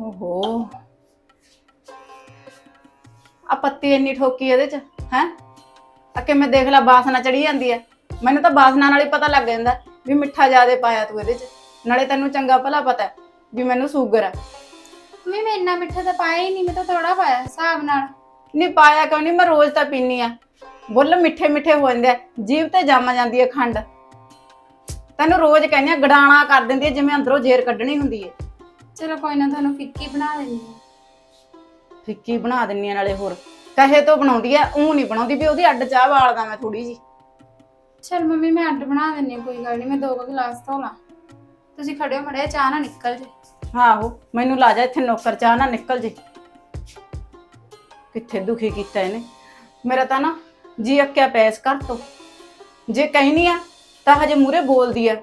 ਓਹੋ। ਆ ਪੱਤੀ ਇੰਨੀ ਠੋਕੀ ਇਹਦੇ ਚ ਹੈ? ਆ ਕਿ ਮੈਂ ਦੇਖ ਲਾ ਬਾਸਨਾ ਚੜੀ ਜਾਂਦੀ ਐ। ਮੈਨੂੰ ਤਾਂ ਬਾਸਨਾ ਨਾਲ ਹੀ ਪਤਾ ਲੱਗ ਜਾਂਦਾ ਵੀ ਮਿੱਠਾ ਜ਼ਿਆਦੇ ਪਾਇਆ ਤੂੰ ਇਹਦੇ ਚ। ਨਾਲੇ ਤੈਨੂੰ ਚੰਗਾ ਭਲਾ ਪਤਾ ਹੈ ਵੀ ਮੈਨੂੰ ਸ਼ੂਗਰ ਹੈ ਮੰਮੀ ਮੈਂ ਇੰਨਾ ਮਿੱਠਾ ਤਾਂ ਪਾਇਆ ਹੀ ਨਹੀਂ ਮੈਂ ਤਾਂ ਥੋੜਾ ਪਾਇਆ ਹਿਸਾਬ ਨਾਲ। ਨਹੀਂ ਪਾਇਆ ਕਿਉਂ ਨਹੀਂ ਮੈਂ ਰੋਜ਼ ਤਾਂ ਪੀਨੀ ਆ। ਬੁੱਲ ਮਿੱਠੇ ਮਿੱਠੇ ਹੋ ਜਾਂਦੇ ਆ ਜੀਭ ਤੇ ਜੰਮ ਜਾਂਦੀ ਹੈ ਖੰਡ। ਤੈਨੂੰ ਰੋਜ਼ ਕਹਿੰਦੀ ਆ ਗੜਾਣਾ ਕਰ ਦਿੰਦੀ ਹੈ ਜਿਵੇਂ ਅੰਦਰੋਂ ਜ਼ੇਰ ਕੱਢਣੀ ਹੁੰਦੀ ਹੈ ਚਲੋ ਕੋਈ ਨਾ ਤੁਹਾਨੂੰ ਫਿੱਕੀ ਬਣਾ ਦਿੰਦੀ ਹਾਂ। ਫਿੱਕੀ ਬਣਾ ਦਿੰਨੀ ਆ ਨਾਲੇ ਹੋਰ। ਕਹੇ ਤੋਂ ਬਣਾਉਂਦੀ ਆ ਉਹ ਨਹੀਂ ਬਣਾਉਂਦੀ ਵੀ ਉਹਦੀ ਅੱਡ ਚਾਹ ਵਾਲਦਾ ਮੈਂ ਥੋੜੀ ਜੀ। ਚਲ ਮੰਮੀ ਮੈਂ ਅੱਡ ਬਣਾ ਦਿੰਦੀ ਹਾਂ ਕੋਈ ਗੱਲ ਨਹੀਂ ਮੈਂ ਦੋ ਕੁ ਗਲਾਸ ਧੋ ਲਾਂ। ਤੁਸੀਂ ਖੜੇ ਹੋ ਮੜਿਆ ਚਾਹ ਨਾ ਨਿਕਲ ਜੇ। ਆਹੋ ਮੈਨੂੰ ਲਾ ਜਾ ਇੱਥੇ ਨੌਕਰ ਚਾਹ ਨਾ ਨਿਕਲ ਜੇ। ਕਿੱਥੇ ਦੁਖੀ ਕੀਤਾ ਇਹਨੇ। ਮੇਰਾ ਤਾਂ ਨਾ ਜੀ ਅੱਕਿਆ ਪੈਸ ਕਰ ਤੋ। ਜੇ ਕਹਿਨੀ ਆ ਤਾਂ ਹਜੇ ਮੂਰੇ ਬੋਲਦੀ ਆ।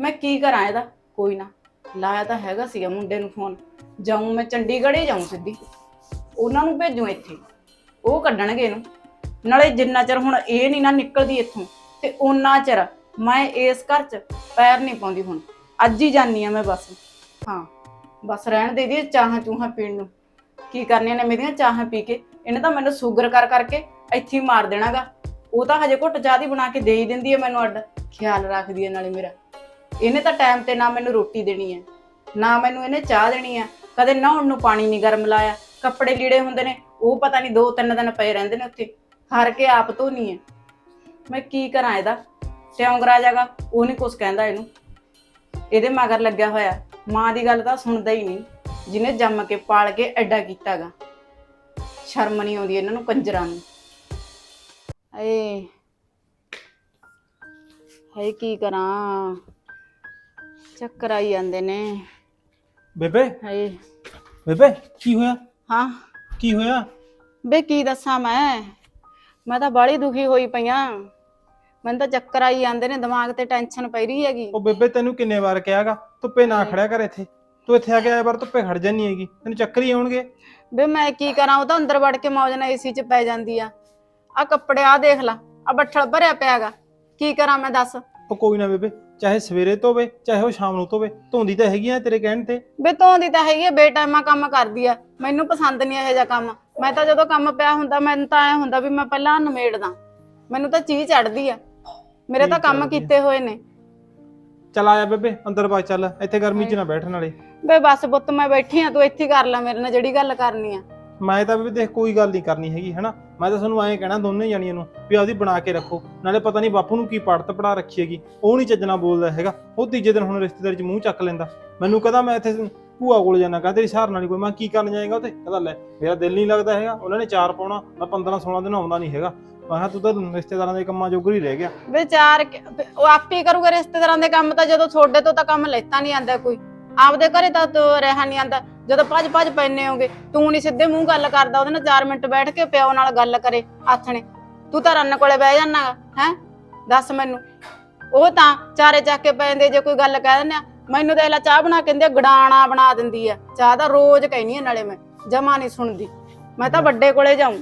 ਮੈਂ ਕੀ ਕਰਾਂ ਇਹਦਾ? ਕੋਈ ਨਾ। ਲਾਇਆ ਤਾਂ ਹੈਗਾ ਸੀਗਾ ਮੁੰਡੇ ਨੂੰ ਫੋਨ ਜਾਉਂ ਮੈਂ ਚੰਡੀਗੜ੍ਹ ਹੀ ਜਾਉਂ ਸਿੱਧੀ। ਉਹਨਾਂ ਨੂੰ ਭੇਜੂ ਇੱਥੇ। ਉਹ ਕੱਢਣਗੇ ਇਹਨੂੰ। ਨਾਲੇ ਜਿੰਨਾ ਚਿਰ ਹੁਣ ਇਹ ਨਹੀਂ ਨਾ ਨਿਕਲਦੀ ਇੱਥੋਂ, ਤੇ ਉਹਨਾਂ ਚਿਰ ਮੈਂ ਇਸ ਘਰ 'ਚ ਪੈਰ ਨਹੀਂ ਪਾਉਂਦੀ ਹੁਣ। ਅੱਜ ਹੀ ਜਾਨੀ ਆ ਮੈਂ ਬਸ। ਹਾਂ, ਬਸ ਰਹਿਣ ਦੇ ਦੀ ਚਾਹਾਂ ਚੂਹਾਂ ਪੀਣ ਨੂੰ। ਕੀ ਕਰਨੀਆਂ ਨੇ ਮੇਰੀਆਂ ਚਾਹਾਂ ਪੀ ਕੇ? ਇਹਨੇ ਤਾਂ ਮੈਨੂੰ ਸ਼ੂਗਰ ਕਰ ਕਰਕੇ ਇੱਥੇ ਹੀ ਮਾਰ ਦੇਣਾਗਾ। ਉਹ ਤਾਂ ਹਜੇ ਘੁੱਟ ਚਾਹ ਦੀ ਬਣਾ ਕੇ ਦੇ ਹੀ ਦਿੰਦੀ ਹੈ ਮੈਨੂੰ ਅੱਡ। ਖਿਆਲ ਰੱਖਦੀ ਹੈ ਨਾਲੇ ਮੇਰਾ। ਇਹਨੇ ਤਾਂ ਟਾਈਮ ਤੇ ਨਾ ਮੈਨੂੰ ਰੋਟੀ ਦੇਣੀ ਹੈ, ਨਾ ਮੈਨੂੰ ਇਹਨੇ ਚਾਹ ਦੇਣੀ ਹੈ, ਕਦੇ ਨਹਾਉਣ ਨੂੰ ਪਾਣੀ ਨਹੀਂ ਗਰਮ ਲਾਇਆ, ਕੱਪੜੇ ਲੀੜੇ ਹੁੰਦੇ ਨੇ, ਉਹ ਪਤਾ ਨਹੀਂ ਦੋ ਤਿੰਨ ਦਿਨ ਪਏ ਰਹਿੰਦੇ ਨੇ ਉੱਥੇ, ਹਾਰ ਕੇ ਆਪ ਧੋਣੀ ਹੈ। ਮੈਂ ਕੀ ਕਰਾਂ ਇਹਦਾ? ਟਿਉਂਗਰਾ ਜਾਗਾ ਉਹ ਨਹੀਂ ਕੁਛ ਕਹਿੰਦਾ ਇਹਨੂੰ। ਇਹਦੇ ਮਗਰ ਲੱਗਿਆ ਹੋਇਆ, ਮਾਂ ਦੀ ਗੱਲ ਤਾਂ ਸੁਣਦਾ ਹੀ ਨਹੀਂ ਜਿਹਨੇ ਜੰਮ ਕੇ ਪਾਲ ਕੇ ਐਡਾ ਕੀਤਾਗਾ ਸ਼ਰਮ ਨਹੀਂ ਆਉਂਦੀ ਇਹਨਾਂ ਨੂੰ ਕੰਜਰਾਂ ਨੂੰ। ਏ ਹਾਏ ਕੀ ਕਰਾਂ? ਚੱਕਰ ਆਈ ਜਾਂਦੇ ਨੇ। ਬੇਬੇ? ਹਾਏ। ਬੇਬੇ ਕੀ ਹੋਇਆ? ਹਾਂ। ਕੀ ਹੋਇਆ? ਬੇ ਕੀ ਦੱਸਾਂ ਮੈਂ? ਮੈਂ ਤਾਂ ਬਾਹਲੀ ਦੁਖੀ ਹੋਈ ਪਈਆਂ ਮੈਨੂੰ ਤਾਂ ਚੱਕਰ ਆਈ ਜਾਂਦੇ ਨੇ ਦਿਮਾਗ ਤੇ ਟੈਨਸ਼ਨ ਪਈ ਰਹੀ ਹੈਗੀ। ਉਹ ਬੇਬੇ ਤੈਨੂੰ ਕਿੰਨੇ ਵਾਰ ਕਿਹਾਗਾ? ਧੁੱਪੇ ਨਾ ਖੜਿਆ ਕਰ ਇੱਥੇ। ਤੂੰ ਇੱਥੇ ਆ ਕੇ ਆਏ ਵਾਰ ਧੁੱਪੇ ਖੜ ਜਾਨੀ ਹੈਗੀ। ਤੈਨੂੰ ਚੱਕਰ ਹੀ ਆਉਣਗੇ। ਬੇ ਮੈਂ ਕੀ ਕਰਾਂ? ਉਹ ਤਾਂ ਅੰਦਰ ਵੜ ਕੇ ਮੌਜ ਨਾਲ ਏਸੀ 'ਚ ਪੈ ਜਾਂਦੀ ਆ। ਆ ਕੱਪੜੇ ਆ ਦੇਖ ਲਾ। ਆ ਬੱਠਲ ਭਰਿਆ ਪਿਆਗਾ। ਕੀ ਕਰਾਂ ਮੈਂ ਦੱਸ? ਉਹ ਕੋਈ ਨਾ ਬੇਬੇ ਚਾਹੇ ਸਵੇਰੇ ਧੋਵੇ ਚਾਹੇ ਉਹ ਸ਼ਾਮ ਨੂੰ ਧੋਵੇ ਧੋਂਦੀ ਤਾਂ ਹੈਗੀ ਆ ਤੇਰੇ ਕਹਿਣ ਤੇ। ਬੇ ਧੋਂਦੀ ਤਾਂ ਹੈਗੀ ਆ ਬੇਟਾਈਮਾ ਕੰਮ ਕਰਦੀ ਆ। ਮੈਨੂੰ ਪਸੰਦ ਨਹੀਂ ਇਹੋ ਜਿਹਾ ਕੰਮ। ਮੈਂ ਤਾਂ ਜਦੋਂ ਕੰਮ ਪਿਆ ਹੁੰਦਾ ਮੈਨੂੰ ਤਾਂ ਐ ਹੁੰਦਾ ਵੀ ਮੈਂ ਪਹਿਲਾਂ ਨਿਮੇੜਦਾ। ਮੈਨੂੰ ਤਾਂ ਚੀਜ਼ ਚੜਦੀ ਆ। ਮੇਰੇ ਤਾਂ ਕੰਮ ਆ। ਕੀਤੇ ਹੋਏ ਨੇ। ਚੱਲ ਆਇਆ ਬੇਬੇ ਅੰਦਰ ਬਾਗ ਚੱਲ। ਇੱਥੇ ਗਰਮੀ 'ਚ ਨਾ ਬੈਠਣ ਵਾਲੇ। ਬੇ ਬਸ ਪੁੱਤ ਮੈਂ ਬੈਠੀ ਆ ਤੂੰ ਇੱਥੇ ਹੀ ਕਰ ਲੈ ਮੇਰੇ ਨਾਲ ਜਿਹੜੀ ਗੱਲ ਕਰਨੀ ਆ। ਮੈਂ ਤਾਂ ਬੇਬੇ ਦੇਖ ਕੋਈ ਗੱਲ ਨਹੀਂ ਕਰਨੀ ਹੈਗੀ, ਹੈਨਾ? ਮੈਂ ਤਾਂ ਤੁਹਾਨੂੰ ਐਂ ਕਹਿਣਾ ਦੋਨੇ ਜਾਣੀਆਂ ਨੂੰ ਵੀ ਆਪਦੀ ਬਣਾ ਕੇ ਰੱਖੋ। ਨਾਲੇ ਪਤਾ ਨਹੀਂ ਬਾਪੂ ਨੂੰ ਕੀ ਪੜਤ ਪੜਾ ਰੱਖੀ ਹੈਗੀ। ਉਹ ਨਹੀਂ ਚੱਜਣਾ ਬੋਲਦਾ ਹੈਗਾ। ਉਹ ਤੀਜੇ ਦਿਨ ਹੁਣ ਰਿਸ਼ਤੇਦਾਰੀ 'ਚ ਮੂੰਹ ਚੱਕ ਲੈਂਦਾ। ਮੈਨੂੰ ਕਹਿੰਦਾ ਮੈਂ ਇੱਥੇ ਭੂਆ ਕੋਲ ਜਾਣਾ ਕਹਿੰਦਾ ਤੇਰੀ ਸਹਾਰ ਨਾਲ ਕੋਈ। ਮੈਂ ਕੀ ਕਰਨ ਜਾਏਗਾ ਉੱਥੇ? ਕਹਿੰਦਾ, ਲੈ, ਮੇਰਾ ਦਿਲ ਨਹੀਂ ਲੱਗਦਾ ਹੈਗਾ। ਉਹਨਾਂ ਨੇ ਚਾਰ ਪਾਉਣਾ। ਮੈਂ 15 16 ਦਿਨ ਆਉਂਦਾ ਨਹੀਂ ਹੈਗਾ। ਮੈਂ ਕਿਹਾ, ਤੂੰ ਤਾਂ ਰਿਸ਼ਤੇਦਾਰਾਂ ਦੇ ਕੰਮਾਂ ਜੋਗਰ ਹੀ ਰਹਿ ਗਿਆ। ਵਿਚਾਰ ਉਹ ਆਪੇ ਕਰੂਗਾ ਰਿਸ਼ਤੇਦਾਰਾਂ ਦੇ ਕੰਮ ਤਾਂ ਜਦੋਂ ਤੁਹਾਡੇ ਤੋਂ ਤਾਂ ਕੰਮ ਲੈਤਾ ਨਹੀਂ ਆਂਦਾ ਕੋਈ। ਆਪਦੇ ਘਰੇ ਤਾਂ ਤੂੰ ਰਹਿਆ ਨਹੀਂ ਆਂਦਾ। ਜਦੋਂ ਭੱਜ ਭੱਜ ਪੈਨੇ ਹੋਗੇ ਤੂੰ ਨਹੀਂ ਸਿੱਧੇ ਮੂੰਹ ਗੱਲ ਕਰਦਾ ਉਹਦੇ ਨਾਲ 4 ਮਿੰਟ ਬੈਠ ਕੇ ਪਿਓ ਨਾਲ ਗੱਲ ਕਰੇ ਆਥਣੇ। ਤੂੰ ਤਾਂ ਰੰਨ ਕੋਲੇ ਬਹਿ ਜਾਨਾ ਹੈ? ਦੱਸ ਮੈਨੂੰ। ਉਹ ਤਾਂ ਚਾਰੇ ਚੱਕ ਕੇ ਪੈਂਦੇ ਜੇ ਕੋਈ ਗੱਲ ਕਹਿ ਦਿੰਦੇ ਆ ਮੈਨੂੰ ਦੇਖ ਲੈ ਚਾਹ ਬਣਾ ਕੇ ਦਿੰਦੀ ਆ ਗੜਾਣਾ ਬਣਾ ਦਿੰਦੀ ਆ। ਚਾਹ ਤਾਂ ਰੋਜ਼ ਕਹਿਨੀ ਆ ਨਾਲੇ ਮੈਂ ਜਮਾ ਨਹੀਂ ਸੁਣਦੀ। ਮੈਂ ਤਾਂ ਵੱਡੇ ਕੋਲੇ ਜਾਉਂ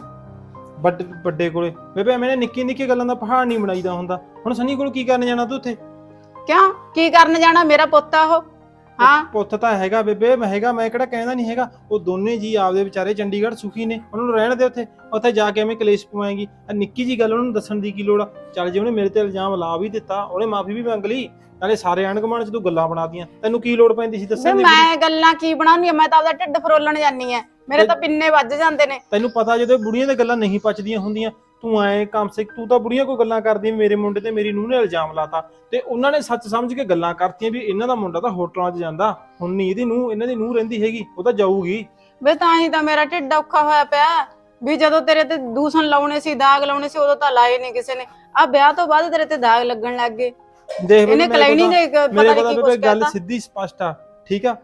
ਵੱਡੇ ਵੱਡੇ ਕੋਲੇ। ਬੇਬੇ ਐਵੇਂ ਨਿੱਕੀ ਨਿੱਕੀ ਗੱਲਾਂ ਦਾ ਪਹਾੜ ਨਹੀਂ ਬਣਾਈਦਾ ਹੁੰਦਾ। ਹੁਣ ਸਨੀ ਕੋਲ ਕੀ ਕਰਨ ਜਾਣਾ ਤੂੰ ਉੱਥੇ? ਕਿਉਂ? ਕੀ ਕਰਨ ਜਾਣਾ? ਮੇਰਾ ਪੁੱਤ ਆ ਉਹ। ਹਾਂ। ਪੁੱਤ ਤਾਂ ਹੈਗਾ ਬੇਬੇ ਮੈਂ ਹੈਗਾ ਮੈਂ ਕਿਹੜਾ ਕਹਿੰਦਾ ਨਹੀਂ ਹੈਗਾ। ਉਹ ਦੋਨੇ ਜੀ ਆਪਦੇ ਵਿਚਾਰੇ ਚੰਡੀਗੜ੍ਹ ਸੁਖੀ ਨੇ ਉਹਨਾਂ ਨੂੰ ਰਹਿਣ ਦੇ ਉੱਥੇ। ਉੱਥੇ ਜਾ ਕੇ ਐਵੇਂ ਕਲੇਸ਼ ਪਵਾਏਗੀ। ਆ ਨਿੱਕੀ ਜੀ ਗੱਲ ਉਹਨਾਂ ਨੂੰ ਦੱਸਣ ਦੀ ਕੀ ਲੋੜ ਆ? ਚੱਲ ਜੇ ਉਹਨੇ ਮੇਰੇ ਤੇ ਇਲਜ਼ਾਮ ਲਾ ਵੀ ਦਿੱਤਾ ਉਹਨੇ ਮਾਫੀ ਵੀ ਮੰਗ ਲਈ ਨਾਲੇ ਸਾਰੇ ਆਂਢ ਗੁਆਂਢ ਚ ਤੂੰ ਗੱਲਾਂ ਬਣਾਦੀਆਂ ਤੈਨੂੰ ਕੀ ਲੋੜ ਪੈਂਦੀ ਸੀ ਦੱਸਣ ਦੀ ਮੈਂ ਗੱਲਾਂ ਕੀ ਬਣਾਉਣੀ ਆ? ਮੈਂ ਤਾਂ ਆਪਦਾ ਢਿੱਡ ਫਰੋਲਣ ਜਾਨੀ ਆ। ਮੇਰੇ ਤਾਂ ਪਿੰਨੇ ਵੱਜ ਜਾਂਦੇ ਨੇ। ਤੈਨੂੰ ਪਤਾ ਜਦੋਂ ਬੁੜੀਆਂ ਦੀਆਂ ਗੱਲਾਂ ਨਹੀਂ ਪਚਦੀਆਂ ਹੁੰਦੀਆਂ ਤੂੰ ਐ ਕੰਮ ਸੇ ਤੂੰ ਤਾਂ ਬੁੜੀਆਂ ਕੋਈ ਗੱਲਾਂ ਕਰਦੀ ਮੇਰੇ ਮੁੰਡੇ ਤੇ ਮੇਰੀ ਨੂੰਹ ਨੇ ਇਲਜ਼ਾਮ ਲਾਤਾ। ਤੇ ਉਹਨਾਂ ਨੇ ਸੱਚ ਸਮਝ ਕੇ ਗੱਲਾਂ ਕਰਤੀਆਂ ਵੀ ਇਹਨਾਂ ਦਾ ਮੁੰਡਾ ਤਾਂ ਹੋਟਲਾਂ 'ਚ ਜਾਂਦਾ। ਹੁਣ ਨਹੀਂ ਇਹਦੀ ਨੂੰਹ ਇਹਨਾਂ ਦੀ ਨੂੰਹ ਰਹਿੰਦੀ ਹੈਗੀ ਉਹ ਤਾਂ ਜਾਊਗੀ। ਵੇ ਤਾਂ ਹੀ ਤਾਂ ਮੇਰਾ ਢਿੱਡ ਔਖਾ ਹੋਇਆ ਪਿਆ। ਵੀ ਜਦੋਂ ਤੇਰੇ ਤੇ ਦੂਸਣ ਲਾਉਣੇ ਸੀ ਦਾਗ ਲਾਉਣੇ ਸੀ ਉਦੋਂ ਤਾਂ ਲਾਏ ਨਹੀਂ ਕਿਸੇ ਨੇ। ਆ ਵਿਆਹ ਤੋਂ ਬਾਅਦ ਤੇਰੇ ਤੇ ਦਾਗ ਲੱਗਣ ਲੱਗ ਗਏ। ਦੇਖ ਇਹਨੇ ਕਲੈਣੀ ਤਾਂ- ਪਤਾ ਨਹੀਂ ਕੀ ਕੁਝ ਗੱਲ ਸਿੱਧੀ ਸਪਸ਼ਟ ਆ ਠੀਕ ਆ?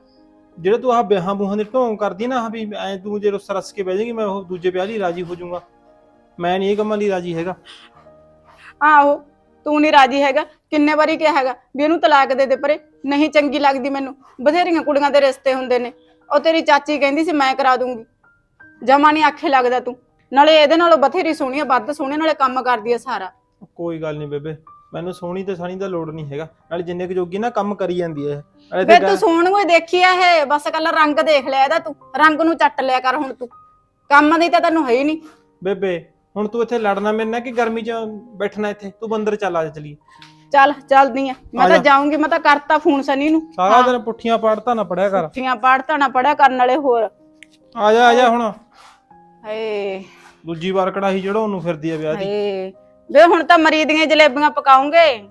ਜਿਹੜੇ ਤੂੰ ਆਹ ਵਿਆਹਾਂ ਬੂਹਾਂ ਦੇ ਢੋਂਗ ਕਰਦੀ ਨਾ ਆਹ ਵੀ ਐ ਤੂੰ ਜੇ ਰੁੱਸ ਰਸ ਕੇ ਬਹਿ ਜਾਏਗੀ ਮੈਂ ਉਹ ਦੂਜੇ ਵਿਆਹ ਲਈ ਰਾਜੀ ਹੋ ਜਾਊਂਗਾ। ਮੈਂ ਨਹੀਂ ਇਹ ਕੰਮਾਂ ਲਈ ਰਾਜੀ ਹੈਗਾ। ਆਹੋ ਤੂੰ ਨਹੀਂ ਰਾਜੀ ਹੈਗਾ ਕਿੰਨੇ ਵਾਰੀ ਕਿਹਾ ਹੈਗਾ ਵੀ ਇਹਨੂੰ ਤਲਾਕ ਦੇ ਦੇ ਪਰੇ ਨਹੀਂ ਚੰਗੀ ਲੱਗਦੀ ਮੈਨੂੰ। ਬਥੇਰੀਆਂ ਕੁੜੀਆਂ ਦੇ ਰਿਸ਼ਤੇ ਹੁੰਦੇ ਨੇ। ਉਹ ਤੇਰੀ ਚਾਚੀ ਕਹਿੰਦੀ ਸੀ ਮੈਂ ਕਰਾ ਦੂੰਗੀ। ਜਮਾ ਨਹੀਂ ਆਖੇ ਲੱਗਦਾ ਤੂੰ। ਨਾਲੇ ਇਹਦੇ ਨਾਲੋਂ ਬਥੇਰੀ ਸੋਹਣੀ ਆ ਵੱਧ ਸੋਹਣੇ ਨਾਲੇ ਕੰਮ ਕਰਦੀ ਆ ਸਾਰਾ। ਕੋਈ ਗੱਲ ਨਹੀਂ ਬੇਬੇ ਮੈਨੂੰ ਸੋਹਣੀ ਤੇ ਸਾਣੀ ਦਾ ਲੋੜ ਨਹੀਂ ਹੈਗਾ। ਨਾਲੇ ਜਿੰਨੇ ਕੁ ਜੋਗੀ ਨਾ ਕੰਮ ਕਰੀ ਜਾਂਦੀ ਹੈ ਨਾਲੇ ਵੇ ਤੇ ਤੂੰ ਗੱਲ- ਸੋਹਣ ਨੂੰ ਹੀ ਦੇਖੀ ਆ ਇਹ ਬਸ ਕੱਲਾ ਰੰਗ ਦੇਖ ਲਿਆ ਇਹਦਾ ਤੂੰ। ਰੰਗ ਨੂੰ ਚੱਟ ਲਿਆ ਕਰ ਹੁਣ ਤੂੰ। ਕੰਮ ਦੀ ਤਾਂ ਤੈਨੂੰ ਹੈ ਹੀ ਨਹੀਂ। ਬੇਬੇ ਹੁਣ ਤੂੰ ਇੱਥੇ ਲੜਨਾ ਮੇਰੇ ਨਾਲ ਕਿ ਗਰਮੀ 'ਚ ਬੈਠਣਾ ਇੱਥੇ? ਤੂੰ ਬੰਦਰ ਚੱਲ ਆ ਜਾ ਚਲੀਏ। ਚੱਲ ਚੱਲਦੀ ਆ। ਮੈਂ ਤਾਂ। ਜਾਊਂਗੀ ਮੈਂ ਤਾਂ ਕਰਤਾ ਫੋਨ ਸਨੀ ਨੂੰ। ਸਾਰਾ ਦਿਨ ਪੁੱਠੀਆਂ ਪਾੜਤਾ ਨਾ ਪੜਿਆ ਕਰ। ਪੁੱਠੀਆਂ ਪੜ੍ਹਤਾ ਨਾ ਪੜਿਆ ਕਰਨ ਵਾਲੇ ਹੋਰ। ਆ ਜਾ ਆ ਜਾ ਹੁਣ। ਹਏ। ਦੂਜੀ ਵਾਰ ਕੜਾਹੀ ਚੜਾਉਣ ਨੂੰ ਫਿਰਦੀ ਆ ਵਿਆਹ ਦੀ। ਹਏ। ਵੇ ਹੁਣ ਤਾਂ ਮਰੀ ਦੀਆਂ ਜਲੇਬੀਆਂ ਪਕਾਉਂਗੇ।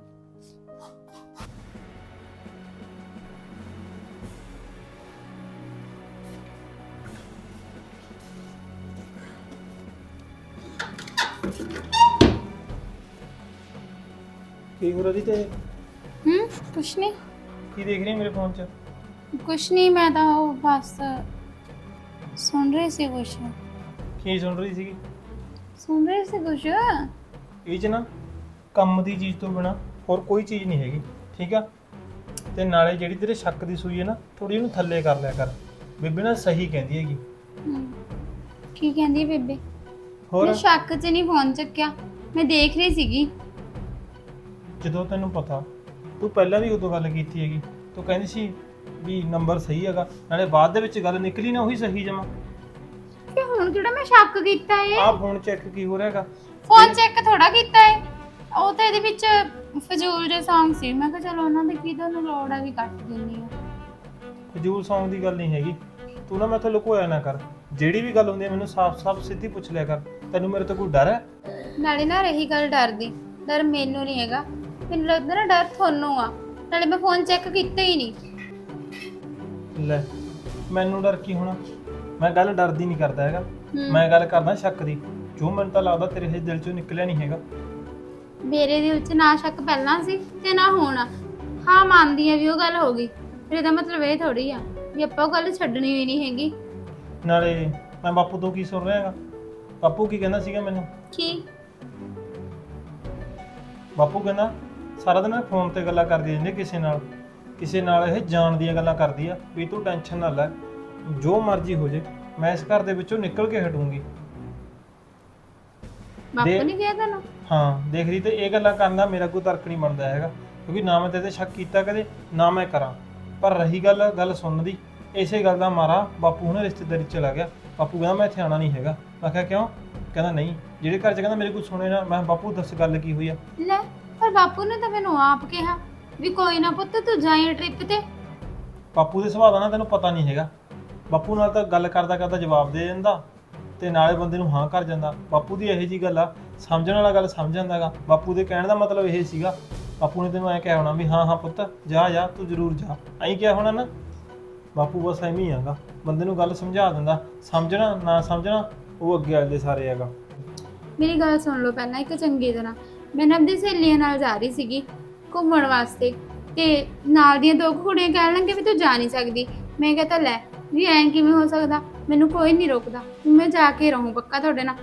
ਕੀ ਹੋ ਰਹੀ ਤੇ? ਹੂੰ ਕੁਛ ਨਹੀਂ ਕੀ ਦੇਖ ਰਹੀ ਹੈ ਮੇਰੇ ਫੋਨ 'ਚ? ਕੁਛ ਨਹੀਂ ਮੈਂ ਤਾਂ ਉਹ ਬਸ ਸੁਣ ਰਹੀ ਸੀ ਕੁਛ। ਕੀ ਸੁਣ ਰਹੀ ਸੀਗੀ? ਸੁਣ ਰਹੀ ਸੀ ਕੁਛ? ਇਹ 'ਚ ਨਾ ਕੰਮ ਦੀ ਚੀਜ਼ ਤੋਂ ਬਿਨਾ ਹੋਰ ਕੋਈ ਚੀਜ਼ ਨਹੀਂ ਹੈਗੀ ਠੀਕ ਆ? ਤੇ ਨਾਲੇ ਜਿਹੜੀ ਤੇਰੇ ਸ਼ੱਕ ਦੀ ਸੂਈ ਹੈ ਨਾ ਥੋੜੀ ਉਹਨੂੰ ਥੱਲੇ ਕਰ ਲਿਆ ਕਰ। ਬੀਬੀ ਨਾ ਸਹੀ ਕਹਿੰਦੀ ਹੈਗੀ। ਹਮ, ਕੀ ਕਹਿੰਦੀ ਹੈ ਬੇਬੇ? ਹੋਰ? ਸ਼ੱਕ 'ਚ ਨਹੀਂ ਫੋਨ ਚੱਕਿਆ। ਮੈਂ ਦੇਖ ਰਹੀ ਸੀਗੀ। ਜਦੋਂ ਤੈਨੂੰ ਪਤਾ ਤੂੰ ਪਹਿਲਾਂ ਵੀ ਉਦੋਂ ਗੱਲ ਕੀਤੀ ਹੈਗੀ ਤੂੰ ਕਹਿੰਦੀ ਸੀ ਵੀ ਨੰਬਰ ਸਹੀ ਹੈਗਾ ਨਾਲੇ ਬਾਅਦ ਦੇ ਵਿੱਚ ਗੱਲ ਨਿਕਲੀ ਨਾ ਉਹੀ ਸਹੀ ਜਮਾ। ਕਿ ਹੁਣ ਕਿਹੜਾ ਮੈਂ ਸ਼ੱਕ ਕੀਤਾ ਏ? ਆਹ ਫੋਨ ਚੈੱਕ ਕੀ ਹੋ ਰਿਹਾ ਹੈਗਾ? ਫੋਨ ਚੈੱਕ ਥੋੜਾ ਕੀਤਾ ਏ। ਉਹ ਤਾਂ ਇਹਦੇ ਵਿੱਚ ਫਜ਼ੂਲ ਜਿਹੇ Song ਸੀ। ਮੈਂ ਕਿਹਾ ਚਲੋ ਉਹਨਾਂ ਦੀ ਕੀ ਤੁਹਾਨੂੰ ਲੋੜ ਆ ਵੀ ਕੱਟ ਦਿੰਨੀ ਆ। ਫਜ਼ੂਲ ਸੌਂਗ ਦੀ ਗੱਲ ਨਹੀਂ ਹੈਗੀ। ਤੂੰ ਨਾ ਮੈਥੋਂ ਲੁਕੋਇਆ ਨਾ ਕਰ। ਜਿਹੜੀ ਵੀ ਗੱਲ ਹੁੰਦੀ ਹੈ ਮੈਨੂੰ ਸਾਫ਼-ਸਾਫ਼ ਸਿੱਧੀ ਪੁੱਛ ਲਿਆ ਕਰ। ਤੈਨੂੰ ਮੇਰੇ ਤੋਂ ਕੋਈ ਡਰ ਹੈ? ਨਾਲੇ ਨਾ ਰਹੀ ਗੱਲ ਡਰ ਦੀ ਡਰ ਮੈਨੂੰ ਨਹੀਂ ਹੈਗਾ। ਮੈਨੂੰ ਲੱਗਦਾ ਨਾ ਡਰ ਤੁਹਾਨੂੰ ਆ। ਨਾਲੇ ਮੈਂ ਫੋਨ ਚੈੱਕ ਕੀਤਾ ਹੀ ਨਹੀਂ। ਲੈ ਮੈਨੂੰ ਡਰ ਕੀ ਹੋਣਾ? ਮੈਂ ਗੱਲ ਡਰਦੀ ਨਹੀਂ ਕਰਦਾ ਹੈਗਾ। ਮੈਂ ਗੱਲ ਕਰਦਾ ਸ਼ੱਕ ਦੀ। ਜੋ ਮੈਨੂੰ ਤਾਂ ਲੱਗਦਾ ਤੇਰੇ ਹਜੇ ਦਿਲ ਚੋਂ ਨਿਕਲਿਆ ਨਹੀਂ ਹੈਗਾ। ਮੇਰੇ ਦਿਲ 'ਚ ਨਾ ਸ਼ੱਕ ਪਹਿਲਾਂ ਸੀ ਤੇ ਨਾ ਹੁਣ ਆ। ਹਾਂ ਮੰਨਦੀ ਆ ਵੀ ਉਹ ਗੱਲ ਹੋ ਗਈ। ਫਿਰ ਇਹਦਾ ਮਤਲਬ ਇਹ ਥੋੜੀ ਆ ਵੀ ਆਪਾਂ ਉਹ ਗੱਲ ਛੱਡਣੀ ਵੀ ਨਹੀਂ ਹੈਗੀ। ਨਾਲੇ ਮੈਂ ਬਾਪੂ ਤੋਂ ਕੀ ਸੁਣ ਰਿਹਾ ਹੈਗਾ? ਬਾਪੂ ਕੀ ਕਹਿੰਦਾ ਸੀਗਾ ਮੈਨੂੰ? ਕੀ? ਬਾਪੂ ਕਹਿੰਦਾ ਸਾਰਾ ਦਿਨ ਫੋਨ ਤੇ ਗੱਲਾਂ ਕਰਦੀ ਰਹਿੰਦੀ ਹੈ ਕਿਸੇ ਨਾਲ। ਕਿਸੇ ਨਾਲ ਇਹ ਜਾਣ ਦੀਆਂ ਗੱਲਾਂ ਕਰਦੀ ਆ ਵੀ ਤੂੰ ਟੈਨਸ਼ਨ ਨਾ ਲੈ ਜੋ ਮਰਜ਼ੀ ਹੋ ਜੇ ਮੈਂ ਇਸ ਘਰ ਦੇ ਵਿੱਚੋਂ ਨਿਕਲ ਕੇ ਹਟੂੰਗੀ। ਬਾਪੂ ਦੇ- ਨੇ ਕਿਹਾ ਤੈਨੂੰ? ਹਾਂ ਦੇਖ ਰਹੀ ਤੇ ਇਹ ਗੱਲਾਂ ਕਰਨ ਦਾ ਮੇਰਾ ਕੋਈ ਤਰਕ ਨਹੀਂ ਬਣਦਾ ਹੈਗਾ ਕਿਉਂਕਿ ਨਾ ਮੈਂ ਤੇਰੇ ਤੇ ਸ਼ੱਕ ਕੀਤਾ ਕਦੇ ਨਾ ਮੈਂ ਕਰਾਂ। ਪਰ ਰਹੀ ਗੱਲ ਗੱਲ ਸੁਣਨ ਦੀ ਇਸੇ ਗੱਲ ਦਾ ਮਾਰਾ ਬਾਪੂ ਹੁਣੇ ਰਿਸ਼ਤੇਦਾਰੀ ਚ ਚਲਾ ਗਿਆ। ਬਾਪੂ ਕਹਿੰਦਾ ਮੈਂ ਇੱਥੇ ਆਣਾ ਨਹੀਂ ਹੈਗਾ। ਮੈਂ ਕਿਹਾ ਕਿਉਂ? ਕਹਿੰਦਾ ਨਹੀਂ ਜਿਹੜੇ ਘਰ ਚ ਕਹਿੰਦਾ ਮੇਰੇ ਕੋਲ ਸੁਣੇ ਨਾ ਮੈਂ ਕਿਹਾ, ਬਾਪੂ ਦੱਸ ਗੱਲ ਕੀ ਹੋਈ ਆ? ਲੈ ਪਰ ਬਾਪੂ ਨੇ ਤਾਂ ਮੈਨੂੰ ਆਪ ਕਿਹਾ ਵੀ ਕੋਈ ਨਾ ਪੁੱਤ ਤੂੰ ਜਾਈਂ ਟ੍ਰਿਪ ਤੇ। ਬਾਪੂ ਦੇ ਸੁਭਾਅ ਦਾ ਨਾ ਤੈਨੂੰ ਪਤਾ ਨਹੀਂ ਹੈਗਾ। ਬਾਪੂ ਨਾਲ ਤਾਂ ਗੱਲ ਕਰਦਾ ਕਰਦਾ ਜਵਾਬ ਦੇ ਦਿੰਦਾ ਤੇ ਨਾਲੇ ਬੰਦੇ ਨੂੰ ਹਾਂ ਕਰ ਜਾਂਦਾ। ਬਾਪੂ ਦੀ ਇਹੋ ਜੀ ਗੱਲ ਆ ਸਮਝਣ ਵਾਲਾ ਗੱਲ ਸਮਝ ਜਾਂਦਾਗਾ ਬਾਪੂ ਦੇ ਕਹਿਣ ਦਾ ਮਤਲਬ ਇਹ ਸੀਗਾ ਬਾਪੂ ਨੇ ਤੈਨੂੰ ਐ ਕਿਹਾ ਹੋਣਾ ਵੀ ਹਾਂ ਹਾਂ ਪੁੱਤ ਜਾ ਜਾ ਤੂੰ ਜ਼ਰੂਰ ਜਾ। ਐਂ ਕਿਹਾ ਹੋਣਾ ਨਾ ਬਾਪੂ ਬਸ ਐਵੇਂ ਹੀ ਆਗਾ ਬੰਦੇ ਨੂੰ ਗੱਲ ਸਮਝਾ ਦਿੰਦਾ ਸਮਝਣਾ ਨਾ ਸਮਝਣਾ ਉਹ ਅੱਗੇ ਵਾਲੇ ਦੇ ਸਾਰੇ ਹੈਗਾ। ਮੇਰੀ ਗੱਲ ਸੁਣ ਲਓ ਪਹਿਲਾਂ ਇੱਕ ਚੰਗੀ ਤਰ੍ਹਾਂ। ਮੈਂ ਨਾ ਆਪਣੀ ਸਹੇਲੀਆਂ ਨਾਲ ਜਾ ਰਹੀ ਸੀਗੀ ਘੁੰਮਣ ਵਾਸਤੇ ਤੇ ਨਾਲ ਦੀਆਂ ਦੋ ਕੁ ਕੁੜੀਆਂ ਕਹਿਣ ਲੱਗੇ ਵੀ ਤੂੰ ਜਾ ਨਹੀਂ ਸਕਦੀ। ਮੈਂ ਕਿਹਾ ਤਾਂ ਲੈ, ਵੀ ਐਂ ਕਿਵੇਂ ਹੋ ਸਕਦਾ? ਮੈਨੂੰ ਕੋਈ ਨਹੀਂ ਰੋਕਦਾ। ਮੈਂ ਜਾ ਕੇ ਰਹੂੰ ਪੱਕਾ ਤੁਹਾਡੇ ਨਾਲ।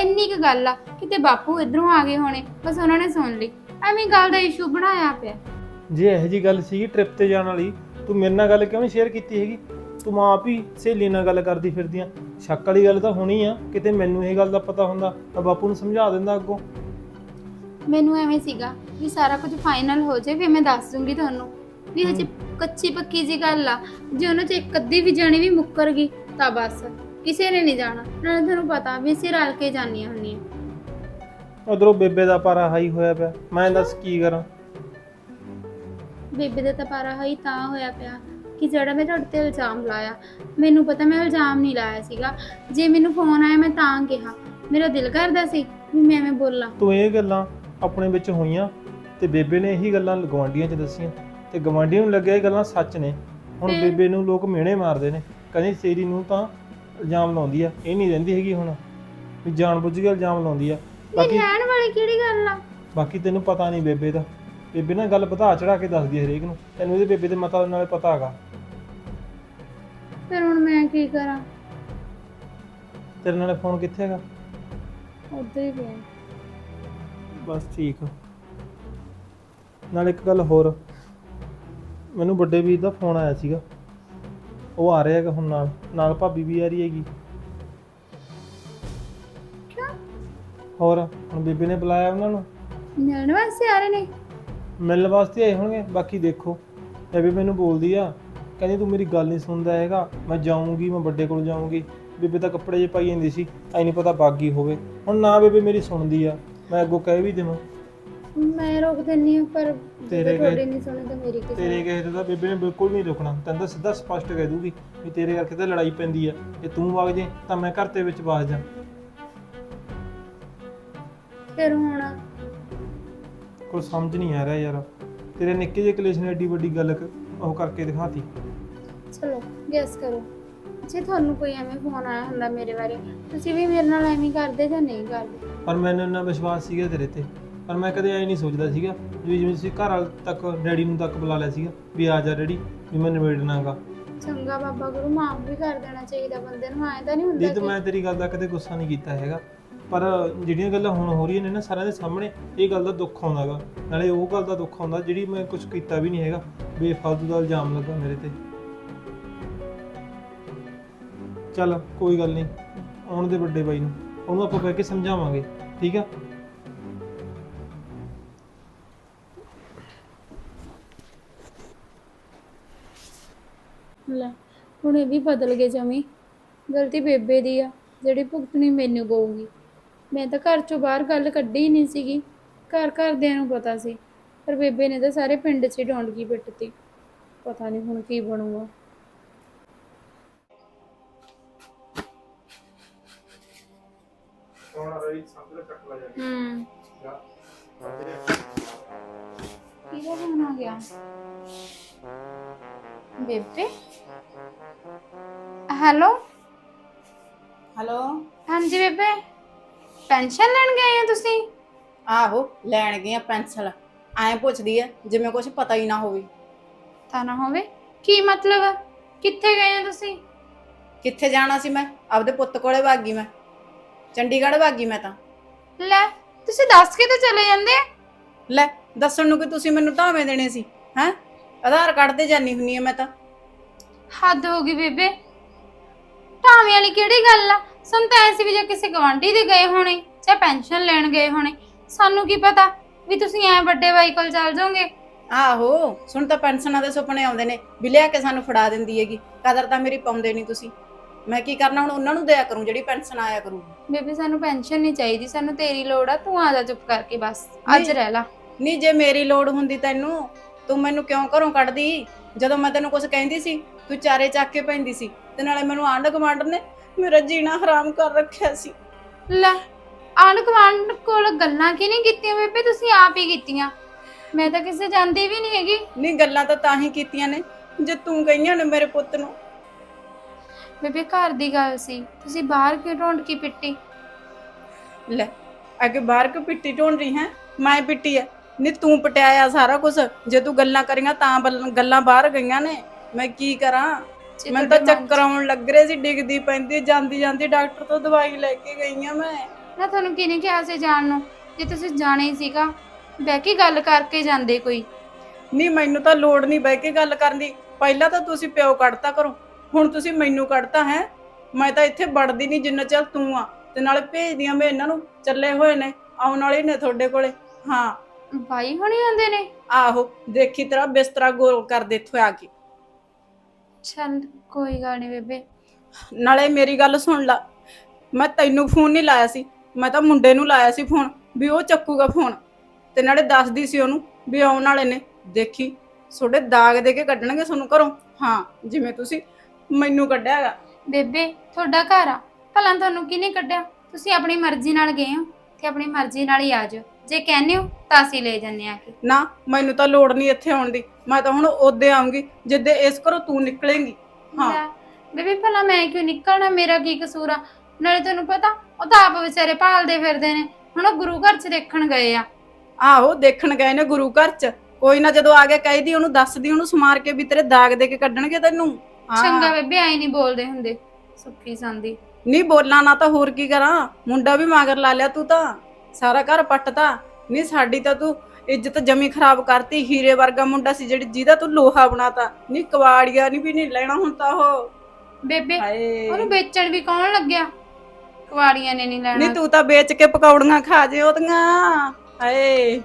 ਇੰਨੀ ਕੁ ਗੱਲ ਆ, ਕਿਤੇ ਬਾਪੂ ਇਧਰੋਂ ਆ ਗਏ ਹੋਣੇ, ਬਸ ਉਹਨਾਂ ਨੇ ਸੁਣ ਲਈ। ਐਵੇਂ ਗੱਲ ਦਾ ਇਸ਼ੂ ਬਣਾਇਆ ਪਿਆ। ਜੇ ਇਹੋ ਜੀ ਗੱਲ ਸੀਗੀ ਟ੍ਰਿਪ ਤੇ ਜਾਣ ਵਾਲੀ, ਤੂੰ ਮੇਰੇ ਨਾਲ ਗੱਲ ਕਿਉਂ ਨਹੀਂ ਸ਼ੇਅਰ ਕੀਤੀ ਹੈਗੀ? ਤੂੰ ਮਾਂ ਆਪ ਹੀ ਸਹੇਲੀ ਨਾਲ ਗੱਲ ਕਰਦੀ ਫਿਰਦੀ ਆ। ਸ਼ੱਕ ਵਾਲੀ ਗੱਲ ਤਾਂ ਹੋਣੀ ਆ, ਕਿਤੇ ਮੈਨੂੰ ਇਹ ਗੱਲ ਦਾ ਪਤਾ ਹੁੰਦਾ, ਤਾਂ ਬਾਪੂ ਨੂੰ ਸਮਝਾ ਦਿੰਦਾ ਅੱਗੋਂ। ਮੈਨੂੰ ਐਵੇਂ ਸੀਗਾ ਵੀ ਸਾਰਾ ਕੁਝ ਫਾਈਨਲ ਹੋ ਜਾਏ ਫਿਰ ਮੈਂ ਦੱਸ ਦੂੰਗੀ ਤੁਹਾਨੂੰ। ਵੀ ਹਜੇ ਕੱਚੀ ਪੱਕੀ ਜੀ ਗੱਲ ਆ ਜੇ ਉਹਨਾਂ 'ਚ ਇੱਕ ਅੱਧੀ ਵੀ ਜਾਣੀ ਵੀ ਮੁੱਕਰ ਗਈ ਤਾਂ ਬਸ। ਕਿਸੇ ਨੇ ਨਹੀਂ ਜਾਣਾ। ਨਾਲੇ ਤੁਹਾਨੂੰ ਪਤਾ ਵੀ ਅਸੀਂ ਰਲ ਕੇ ਜਾਂਦੀਆਂ ਹੁੰਦੀਆਂ। ਉਧਰੋਂ ਬੇਬੇ ਦਾ ਪਾਰਾ ਹਾਈ ਹੋਇਆ ਪਿਆ। ਮੈਂ ਦੱਸ ਕੀ ਕਰਾਂ? ਬੇਬੇ ਦਾ ਤਾਂ ਪਾਰਾ ਹੀ ਤਾਂ ਹੋਇਆ ਪਿਆ ਕਿ ਜਿਹੜਾ ਮੈਂ ਤੁਹਾਡੇ ਤੇ ਇਲਜ਼ਾਮ ਲਾਇਆ ਮੈਨੂੰ ਪਤਾ ਮੈਂ ਇਲਜ਼ਾਮ ਨਹੀਂ ਲਾਇਆ ਸੀਗਾ। ਜੇ ਮੈਨੂੰ ਫੋਨ ਆਇਆ ਮੈਂ ਤਾਂ ਕਿਹਾ। ਮੇਰਾ ਦਿਲ ਕਰਦਾ ਸੀ ਵੀ ਮੈਂ ਐਵੇਂ ਬੋਲਾਂ। ਤੂੰ ਇਹ ਗੱਲਾਂ ਆਪਣੇ ਵਿੱਚ ਹੋਈਆਂ ਤੇ ਬੇਬੇ ਨੇ ਇਹੀ ਗੱਲਾਂ ਗਵਾਂਡੀਆਂ 'ਚ ਦੱਸੀਆਂ ਤੇ ਗਵਾਂਡੀਆਂ ਨੂੰ ਲੱਗਿਆ ਇਹ ਗੱਲਾਂ ਸੱਚ ਨੇ। ਹੁਣ? ਬੇਬੇ ਨੂੰ ਲੋਕ ਮਿਹਣੇ ਮਾਰਦੇ ਨੇ। ਕਹਿੰਦੇ ਤੇਰੀ ਨੂੰ ਤਾਂ ਇਲਜ਼ਾਮ ਲਾਉਂਦੀ ਆ ਇਹ ਨਹੀਂ ਰਹਿੰਦੀ ਹੈਗੀ ਹੁਣ। ਵੀ ਜਾਣ ਬੁੱਝ ਕੇ ਇਲਜ਼ਾਮ ਲਾਉਂਦੀ ਆ। ਬਾਕੀ ਰਹਿਣ ਵਾਲੀ ਕਿਹੜੀ ਗੱਲ ਆ? ਬਾਕੀ ਤੈਨੂੰ ਪਤਾ ਨਹੀਂ ਬੇਬੇ ਦਾ। ਬੇਬੇ ਨਾ ਗੱਲ ਵਧਾ ਚੜਾ ਕੇ ਦੱਸਦੀ ਹੈ ਹਰੇਕ ਨੂੰ। ਤੈਨੂੰ ਇਹਦੇ ਬੇਬੇ ਦੇ ਮਤਾ ਨਾਲੇ ਪਤਾ ਹੈਗਾ। ਫਿਰ ਹੁਣ ਮੈਂ ਕੀ ਕਰਾਂ? ਤੇਰੇ ਨਾਲੇ ਫੋਨ ਕਿੱਥੇ ਹੈਗਾ? ਉੱਧਰ ਹੀ ਪਿਆ। ਬਸ ਠੀਕ ਆ। ਨਾਲ ਇੱਕ ਗੱਲ ਹੋਰ। ਮੈਨੂੰ ਵੱਡੇ ਵੀਰ ਦਾ ਫੋਨ ਆਇਆ ਸੀਗਾ। ਉਹ ਆ ਰਿਹਾ ਹੈਗਾ ਹੁਣ ਨਾਲ। ਨਾਲ ਭਾਬੀ ਵੀ ਆ ਰਹੀ ਹੈਗੀ। ਕਿਉਂ? ਹੋਰ ਹੁਣ ਬੀਬੀ ਨੇ ਬੁਲਾਇਆ ਉਹਨਾਂ ਨੂੰ? ਮਿਲਣ ਵਾਸਤੇ ਆ ਰਹੇ ਨੇ। ਮਿਲਣ ਵਾਸਤੇ ਆਏ ਹੋਣਗੇ। ਬਾਕੀ ਦੇਖੋ। ਇਹ ਵੀ ਮੈਨੂੰ ਬੋਲਦੀ ਆ। ਕਹਿੰਦੀ ਤੂੰ ਮੇਰੀ ਗੱਲ ਨਹੀਂ ਸੁਣਦਾ ਹੈਗਾ। ਮੈਂ ਜਾਊਂਗੀ ਮੈਂ ਵੱਡੇ ਕੋਲ ਜਾਊਂਗੀ। ਬੇਬੇ ਤਾਂ ਕੱਪੜੇ ਜੇ ਪਾਈ ਜਾਂਦੀ ਸੀ। ਐ ਨਹੀਂ ਪਤਾ ਬਾਗੀ ਹੋਵੇ। ਹੁਣ ਨਾ ਬੇਬੇ ਮੇਰੀ ਸੁਣਦੀ ਆ। ਮੈਂ ਅੱਗੋਂ ਕਹਿ ਵੀ ਦੇਵਾਂ। ਮੈਂ ਰੋਕ ਦਿੰਨੀ ਆ ਪਰ ਤੇਰੇ ਜੇ ਤੁਹਾਡੇ ਨਹੀਂ ਸੁਣੇ ਤਾਂ ਮੇਰੀ ਕਿਸੇ ਤੇਰੇ ਕਹੇ ਤੇ ਤਾਂ ਬੇਬੇ ਨੇ ਬਿਲਕੁਲ ਨਹੀਂ ਰੁਕਣਾ। ਤੈਨੂੰ ਤਾਂ ਸਿੱਧਾ ਸਪਸ਼ਟ ਕਹਿ ਦੂਗੀ ਵੀ ਤੇਰੇ ਕਰਕੇ ਤਾਂ ਲੜਾਈ ਪੈਂਦੀ ਆ। ਜੇ ਤੂੰ ਵਗ ਜੇ ਤਾਂ ਮੈਂ ਘਰ ਦੇ ਵਿੱਚ ਵਗ ਜਾ ਫਿਰ ਹੁਣ ਕੋਈ ਸਮਝ ਨਹੀਂ ਆ ਰਿਹਾ ਯਾਰ। ਤੇਰੇ ਨਿੱਕੇ ਜਿਹੇ ਕਲੇਸ਼ ਨੇ ਏਡੀ ਵੱਡੀ ਗੱਲ ਕ- ਉਹ ਕਰਕੇ ਦਿਖਾਤੀ। ਚਲੋ ਗੈਸ ਕਰੋ। ਜੇ ਤੁਹਾਨੂੰ ਕੋਈ ਐਵੇਂ ਫੋਨ ਆਇਆ ਹੁੰਦਾ ਮੇਰੇ ਬਾਰੇ ਤੁਸੀਂ ਵੀ ਮੇਰੇ ਨਾਲ ਐਵੇਂ ਹੀ ਕਰਦੇ ਜਾਂ ਨਹੀਂ ਕਰਦੇ? ਪਰ ਮੈਨੂੰ ਇੰਨਾ ਵਿਸ਼ਵਾਸ ਸੀਗਾ ਤੇਰੇ ਤੇ। ਪਰ ਮੈਂ ਕਦੇ ਐ ਨਹੀਂ ਸੋਚਦਾ ਸੀਗਾ ਵੀ ਜਿਵੇਂ ਤੁਸੀਂ ਘਰ ਵਾਲ ਤੱਕ ਡੈਡੀ ਨੂੰ ਤੱਕ ਬੁਲਾ ਲਿਆ ਸੀਗਾ ਵੀ ਆ ਜਾ ਡੈਡੀ ਵੀ ਮੈਂ ਨਿਬੇੜਨਾਗਾ। ਚੰਗਾ ਬਾਬਾ ਗੁਰੂ ਮਾਫ ਵੀ ਕਰ ਦੇਣਾ ਚਾਹੀਦਾ ਬੰਦੇ ਨੂੰ ਐਂ ਤਾਂ ਨਹੀਂ ਹੁੰਦਾ ਦੀਦ ਕਿ ਮੈਂ ਤੇਰੀ ਗੱਲ ਦਾ ਕਦੇ ਗੁੱਸਾ ਨਹੀਂ ਕੀਤਾ ਹੈਗਾ। ਪਰ ਜਿਹੜੀਆਂ ਗੱਲਾਂ ਹੁਣ ਹੋ ਰਹੀਆਂ ਨੇ ਨਾ ਸਾਰਿਆਂ ਦੇ ਸਾਹਮਣੇ ਇਹ ਗੱਲ ਦਾ ਦੁੱਖ ਆਉਂਦਾਗਾ। ਨਾਲੇ ਉਹ ਗੱਲ ਦਾ ਦੁੱਖ ਆਉਂਦਾ ਜਿਹੜੀ ਮੈਂ ਕੁਝ ਕੀਤਾ ਵੀ ਨਹੀਂ ਹੈਗਾ। ਬੇਫਾਲਤੂ ਦਾ ਇਲਜ਼ਾਮ ਲੱਗਾ ਮੇਰੇ ਤੇ। ਚੱਲ ਕੋਈ ਗੱਲ ਨਹੀਂ। ਆਉਣ ਦੇ ਵੱਡੇ ਬਾਈ ਨੂੰ। ਉਹਨੂੰ ਆਪਾਂ ਬਹਿ ਕੇ ਸਮਝਾਵਾਂਗੇ, ਠੀਕ ਆ? ਲੈ, ਹੁਣ ਇਹ ਵੀ ਬਦਲ ਗਏ ਜਮੀ। ਗਲਤੀ ਬੇਬੇ ਦੀ ਆ, ਜਿਹੜੀ ਭੁਗਤਣੀ ਮੈਨੂੰ ਪਊਗੀ ਮੈਂ ਤਾਂ ਘਰ ਚੋਂ ਬਾਹਰ ਗੱਲ ਕੱਢੀ ਹੀ ਨਹੀਂ ਸੀਗੀ। ਘਰ ਘਰਦਿਆਂ ਨੂੰ ਪਤਾ ਸੀ, ਪਰ ਬੇਬੇ ਨੇ ਤਾਂ ਸਾਰੇ ਪਿੰਡ 'ਚ ਹੀ ਡੋਂਡਗੀ ਪਿੱਟਤੀ। ਪਤਾ ਨਹੀਂ ਹੁਣ ਕੀ ਬਣੂਗਾ। ਹੂੰ। ਕਿਹਦਾ ਫੋਨ ਆ ਗਿਆ? ਬੇਬੇ? ਹੈਲੋ? ਹੈਲੋ? ਹਾਂਜੀ ਬੇਬੇ। ਪੈਨਸ਼ਨ ਲੈਣ ਗਏ ਹੋ ਤੁਸੀਂ? ਆਹੋ ਲੈਣ ਗਈਆਂ ਪੈਨਸਲ ਐਂ ਪੁੱਛਦੀ ਐ ਜਿਵੇਂ ਕੁਝ ਪਤਾ ਹੀ ਨਾ ਹੋਵੇ। ਤਾਂ ਨਾ ਹੋਵੇ? ਕੀ ਮਤਲਬ? ਕਿੱਥੇ ਗਏ ਹੋ ਤੁਸੀਂ? ਕਿੱਥੇ ਜਾਣਾ ਸੀ ਮੈਂ? ਆਪਦੇ ਪੁੱਤ ਕੋਲੇ ਭਾਗੀ ਮੈਂ। ਚੰਡੀਗੜ੍ਹ ਭਾਗੀ ਮੈਂ ਤਾਂ। ਲੈ ਤੁਸੀਂ ਦੱਸ ਕੇ ਤਾਂ ਚਲੇ ਜਾਂਦੇ। ਲੈ ਦੱਸਣ ਨੂੰ ਕਿ ਤੁਸੀਂ ਮੈਨੂੰ ਧਾਵੇਂ ਦੇਣੇ ਸੀ ਹੈ? ਆਧਾਰ ਕਾਰਡ ਤੇ ਜਾਨੀ ਹੁੰਨੀ ਆ ਮੈਂ ਤਾਂ। ਹੱਦ ਹੋ ਗਈ ਬੇਬੇ। ਟਾਵੇਂ ਵਾਲੀ ਕਿਹੜੀ ਗੱਲ ਆ? ਸਾਨੂੰ ਤਾਂ ਐਸੀ ਵੀ ਜੇ ਕਿਸੇ ਗਵਾਂਢੀ ਦੇ ਗਏ ਹੋਣੇ ਜਾਂ ਪੈਨਸ਼ਨ ਲੈਣ ਗਏ ਹੋਣੇ ਸਾਨੂੰ ਕੀ ਪਤਾ ਵੀ ਤੁਸੀਂ ਐ ਵੱਡੇ ਬਾਈ ਕੋਲ ਚੱਲ ਜਾਓਗੇ। ਆਹੋ ਸੁਣ ਤਾਂ ਪੈਨਸ਼ਨਾਂ ਦੇ ਸੁਪਨੇ ਆਉਂਦੇ ਨੇ ਵੀ ਲਿਆ ਕੇ ਸਾਨੂੰ ਫੜਾ ਦਿੰਦੀ ਹੈਗੀ। ਕਦਰ ਤਾਂ ਮੇਰੀ ਪਾਉਂਦੇ ਨਹੀਂ ਤੁਸੀਂ। ਮੈਂ ਕੀ ਕਰਨਾ ਹੁਣ ਉਹਨਾਂ ਨੂੰ ਦਿਆ ਕਰੂੰ ਜਿਹੜੀ ਪੈਨਸ਼ਨ ਆਇਆ ਕਰੂ। ਬੇਬੇ ਸਾਨੂੰ ਪੈਨਸ਼ਨ ਨਹੀਂ ਚਾਹੀਦੀ ਸਾਨੂੰ ਤੇਰੀ ਲੋੜ ਆ ਤੂੰ ਆ ਜਾ ਚੁੱਪ ਕਰਕੇ ਬਸ ਅੱਜ ਨਹੀਂ। ਰਹਿ ਲਾ। ਨਹੀਂ ਜੇ ਮੇਰੀ ਲੋੜ ਹੁੰਦੀ ਤੈਨੂੰ ਤੂੰ ਮੈਨੂੰ ਕਿਉਂ ਘਰੋਂ ਕੱਢਦੀ? ਜਦੋਂ ਮੈਂ ਤੈਨੂੰ ਕੁਝ ਕਹਿੰਦੀ ਸੀ ਤੂੰ ਚਾਰੇ ਚੱਕ ਕੇ ਪੈਂਦੀ ਸੀ ਤੇ ਨਾਲੇ ਮੈਨੂੰ ਆਂਢ ਗੁਆਂਢ ਨੇ ਮੇਰਾ ਜੀਣਾ ਹਰਾਮ ਕਰ ਰੱਖਿਆ ਸੀ। ਲੈ ਆਂਢ ਗੁਆਂਢ ਕੋਲ ਗੱਲਾਂ ਕੀ ਨਹੀਂ ਕੀਤੀਆਂ ਬੇਬੇ? ਤੁਸੀਂ ਆਪ ਹੀ ਕੀਤੀਆਂ। ਮੈਂ ਤਾਂ ਕਿਸੇ ਜਾਂਦੀ ਵੀ ਨਹੀਂ ਹੈਗੀ। ਨਹੀਂ ਗੱਲਾਂ ਤਾਂ ਤਾਂ ਹੀ ਕੀਤੀਆਂ ਨੇ ਜੇ ਤੂੰ ਕਹੀਆਂ ਨੇ ਮੇਰੇ ਪੁੱਤ ਨੂੰ। ਬੇਬੇ ਘਰ ਦੀ ਗੱਲ ਸੀ। ਤੁਸੀਂ ਬਾਹਰ ਕਿਉਂ ਢੋਂਡ ਕੀ ਪਿੱਟੀ? ਲੈ ਅੱਗੇ ਬਾਹਰ ਕਿਉਂ ਪਿੱਟੀ ਢੋਣ ਰਹੀ ਹੈ? ਮੈਂ ਪਿੱਟੀ ਐ। ਨਹੀਂ ਤੂੰ ਪਟਿਆਇਆ ਸਾਰਾ ਕੁਝ ਜੇ ਤੂੰ ਗੱਲਾਂ ਕਰੀਆਂ ਤਾਂ ਬੱਲ- ਗੱਲਾਂ ਬਾਹਰ ਗਈਆਂ ਨੇ। ਮੈਂ ਕੀ ਕਰਾਂ? ਜੇ ਮੈਨੂੰ ਤਾਂ ਤੁਹਾਡੇ ਮਨ 'ਚ- ਚੱਕਰ ਆਉਣ ਲੱਗ ਰਹੇ ਸੀ ਡਿੱਗਦੀ ਪੈਂਦੀ ਜਾਂਦੀ ਜਾਂਦੀ ਡਾਕਟਰ ਤੋਂ ਦਵਾਈ ਲੈ ਕੇ ਗਈ ਆ ਮੈਂ। ਨਾ ਤੁਹਾਨੂੰ ਕਿਹਨੇ ਕਿਹਾ ਸੀ ਜਾਣ ਨੂੰ? ਜੇ ਤੁਸੀਂ ਜਾਣਾ ਹੀ ਸੀਗਾ ਬਹਿ ਕੇ ਗੱਲ ਕਰਕੇ ਜਾਂਦੇ ਕੋਈ। ਨਹੀਂ ਮੈਨੂੰ ਤਾਂ ਲੋੜ ਨਹੀਂ ਬਹਿ ਕੇ ਗੱਲ ਕਰਨ ਦੀ। ਪਹਿਲਾਂ ਤਾਂ ਤੁਸੀਂ ਪਿਓ ਕੱਢਤਾ ਕਰੋ। ਹੁਣ ਤੁਸੀਂ ਮੈਨੂੰ ਕੱਢਤਾ ਹੈ ਮੈਂ ਤਾਂ ਇੱਥੇ ਵੜਦੀ ਨਹੀਂ ਜਿੰਨਾ ਚਿਰ ਤੂੰ ਆ। ਤੇ ਨਾਲੇ ਭੇਜਦੀਆਂ ਮੈਂ ਇਹਨਾਂ ਨੂੰ ਚੱਲੇ ਹੋਏ ਨੇ ਆਉਣ ਵਾਲੇ ਨੇ ਤੁਹਾਡੇ ਕੋਲੇ। ਹਾਂ। ਬਾਈ ਹੁਣੀ ਆਉਂਦੇ ਨੇ? ਆਹੋ ਦੇਖੀ ਤੇਰਾ ਬਿਸਤਰਾ ਗੋਲ ਕਰ ਦੇ ਇੱਥੋਂ ਆ ਕੇ। ਚੱਲ ਕੋਈ ਗੱਲ ਨਹੀਂ ਬੇਬੇ। ਨਾਲੇ ਮੇਰੀ ਗੱਲ ਸੁਣ ਲਾ। ਮੈਂ ਤੈਨੂੰ ਫੋਨ ਨਹੀਂ ਲਾਇਆ ਸੀ। ਮੈਂ ਤਾਂ ਮੁੰਡੇ ਨੂੰ ਲਾਇਆ ਸੀ ਫੋਨ ਵੀ ਉਹ ਚੱਕੂਗਾ ਫੋਨ। ਤੇ ਨਾਲੇ ਦੱਸਦੀ ਸੀ ਉਹਨੂੰ ਵੀ ਆਉਣ ਵਾਲੇ ਨੇ। ਦੇਖੀ ਤੁਹਾਡੇ ਦਾਗ ਦੇ ਕੇ ਕੱਢਣਗੇ ਤੁਹਾਨੂੰ ਘਰੋਂ? ਹਾਂ ਜਿਵੇਂ ਤੁਸੀਂ ਮੈਨੂੰ ਕੱਢਿਆ ਹੈਗਾ। ਬੇਬੇ ਤੁਹਾਡਾ ਘਰ ਆ। ਭਲਾ ਤੁਹਾਨੂੰ ਕਿਹਨੇ ਕੱਢਿਆ? ਤੁਸੀਂ ਆਪਣੀ ਮਰਜ਼ੀ ਨਾਲ ਗਏ ਹੋ ਤੇ ਆਪਣੀ ਮਰਜ਼ੀ ਨਾਲ ਹੀ ਆ ਜਾਓ। ਜੇ ਕਹਿੰਦੇ ਹੋ ਤਾਂ ਅਸੀਂ ਲੈ ਜੰਨੇ ਆ ਕੇ। ਨਾ ਮੈਨੂੰ ਤਾਂ ਲੋੜ ਨਹੀਂ ਇੱਥੇ ਆਉਣ ਦੀ। ਮੈਂ ਤਾਂ ਹੁਣ ਉਹਦੇ ਆਉਂਗੀ ਜਿੱਦੇ ਇਸ ਘਰੋਂ ਤੂੰ ਨਿਕਲੇਂਗੀ। ਹਾਂ। ਲੈ, ਬੇਬੇ ਭਲਾ ਮੈਂ ਕਿਉਂ ਨਿਕਲਣਾ? ਮੇਰਾ ਕੀ ਕਸੂਰ ਆ? ਨਾਲੇ ਤੈਨੂੰ ਪਤਾ ਉਹ ਤਾਂ ਆਪ ਵਿਚਾਰੇ ਭਾਲਦੇ ਫਿਰਦੇ ਨੇ। ਹੁਣ ਉਹ ਗੁਰੂ ਘਰ 'ਚ ਦੇਖਣ ਗਏ ਆ। ਆਹੋ ਦੇਖਣ ਗਏ ਨੇ ਗੁਰੂ ਘਰ ਚ। ਕੋਈ ਨਾ ਜਦੋਂ ਆ ਕੇ ਕਹਿਦੀ ਉਹਨੂੰ ਦੱਸਦੀ ਉਹਨੂੰ ਸਮਾਰ ਕੇ ਵੀ ਤੇਰੇ ਦਾਗ ਦੇ ਕੇ ਕੱਢਣਗੇ ਤੈਨੂੰ। ਚੰਗਾ ਬੇਬੇ ਆਈ ਨਹੀਂ ਬੋਲਦੇ ਹੁੰਦੇ। ਸੁੱਖੀ ਸੰਦੀ ਨਹੀਂ ਬੋਲਾਂ ਨਾ ਤਾਂ ਹੋਰ ਕੀ ਕਰਾਂ? ਮੁੰਡਾ ਵੀ ਮਾਗਰ ਲਾ ਲਿਆ ਤੂੰ ਤਾਂ। ਸਾਰਾ ਘਰ ਪੱਟਤਾ। ਨਹੀਂ ਸਾਡੀ ਤਾਂ ਤੂੰ ਇੱਜ਼ਤ ਜਮੀ ਖਰਾਬ ਕਰਤੀ। ਹੀਰੇ ਵਰਗਾ ਮੁੰਡਾ ਸੀ ਜਿਹੜੀ ਜਿਹਦਾ ਤੂੰ ਲੋਹਾ ਬਣਾਤਾ। ਨਹੀਂ ਕਵਾੜੀਆ ਨਹੀਂ ਵੀ ਨਹੀਂ ਲੈਣਾ ਹੁਣ ਤਾਂ ਉਹ। ਬੇਬੇ ਹਾਏ। ਉਹਨੂੰ ਵੇਚਣ ਵੀ ਕੌਣ ਲੱਗਿਆ? ਕੁਵਾੜੀਆਂ ਨੇ ਨਹੀਂ ਨਹੀਂ ਲੈਣਾ ਤੂੰ ਤਾਂ ਵੇਚ ਕੇ ਪਕੌੜੀਆਂ ਖਾ ਜੇ ਉਹਦੀਆਂ। ਹਾਏ।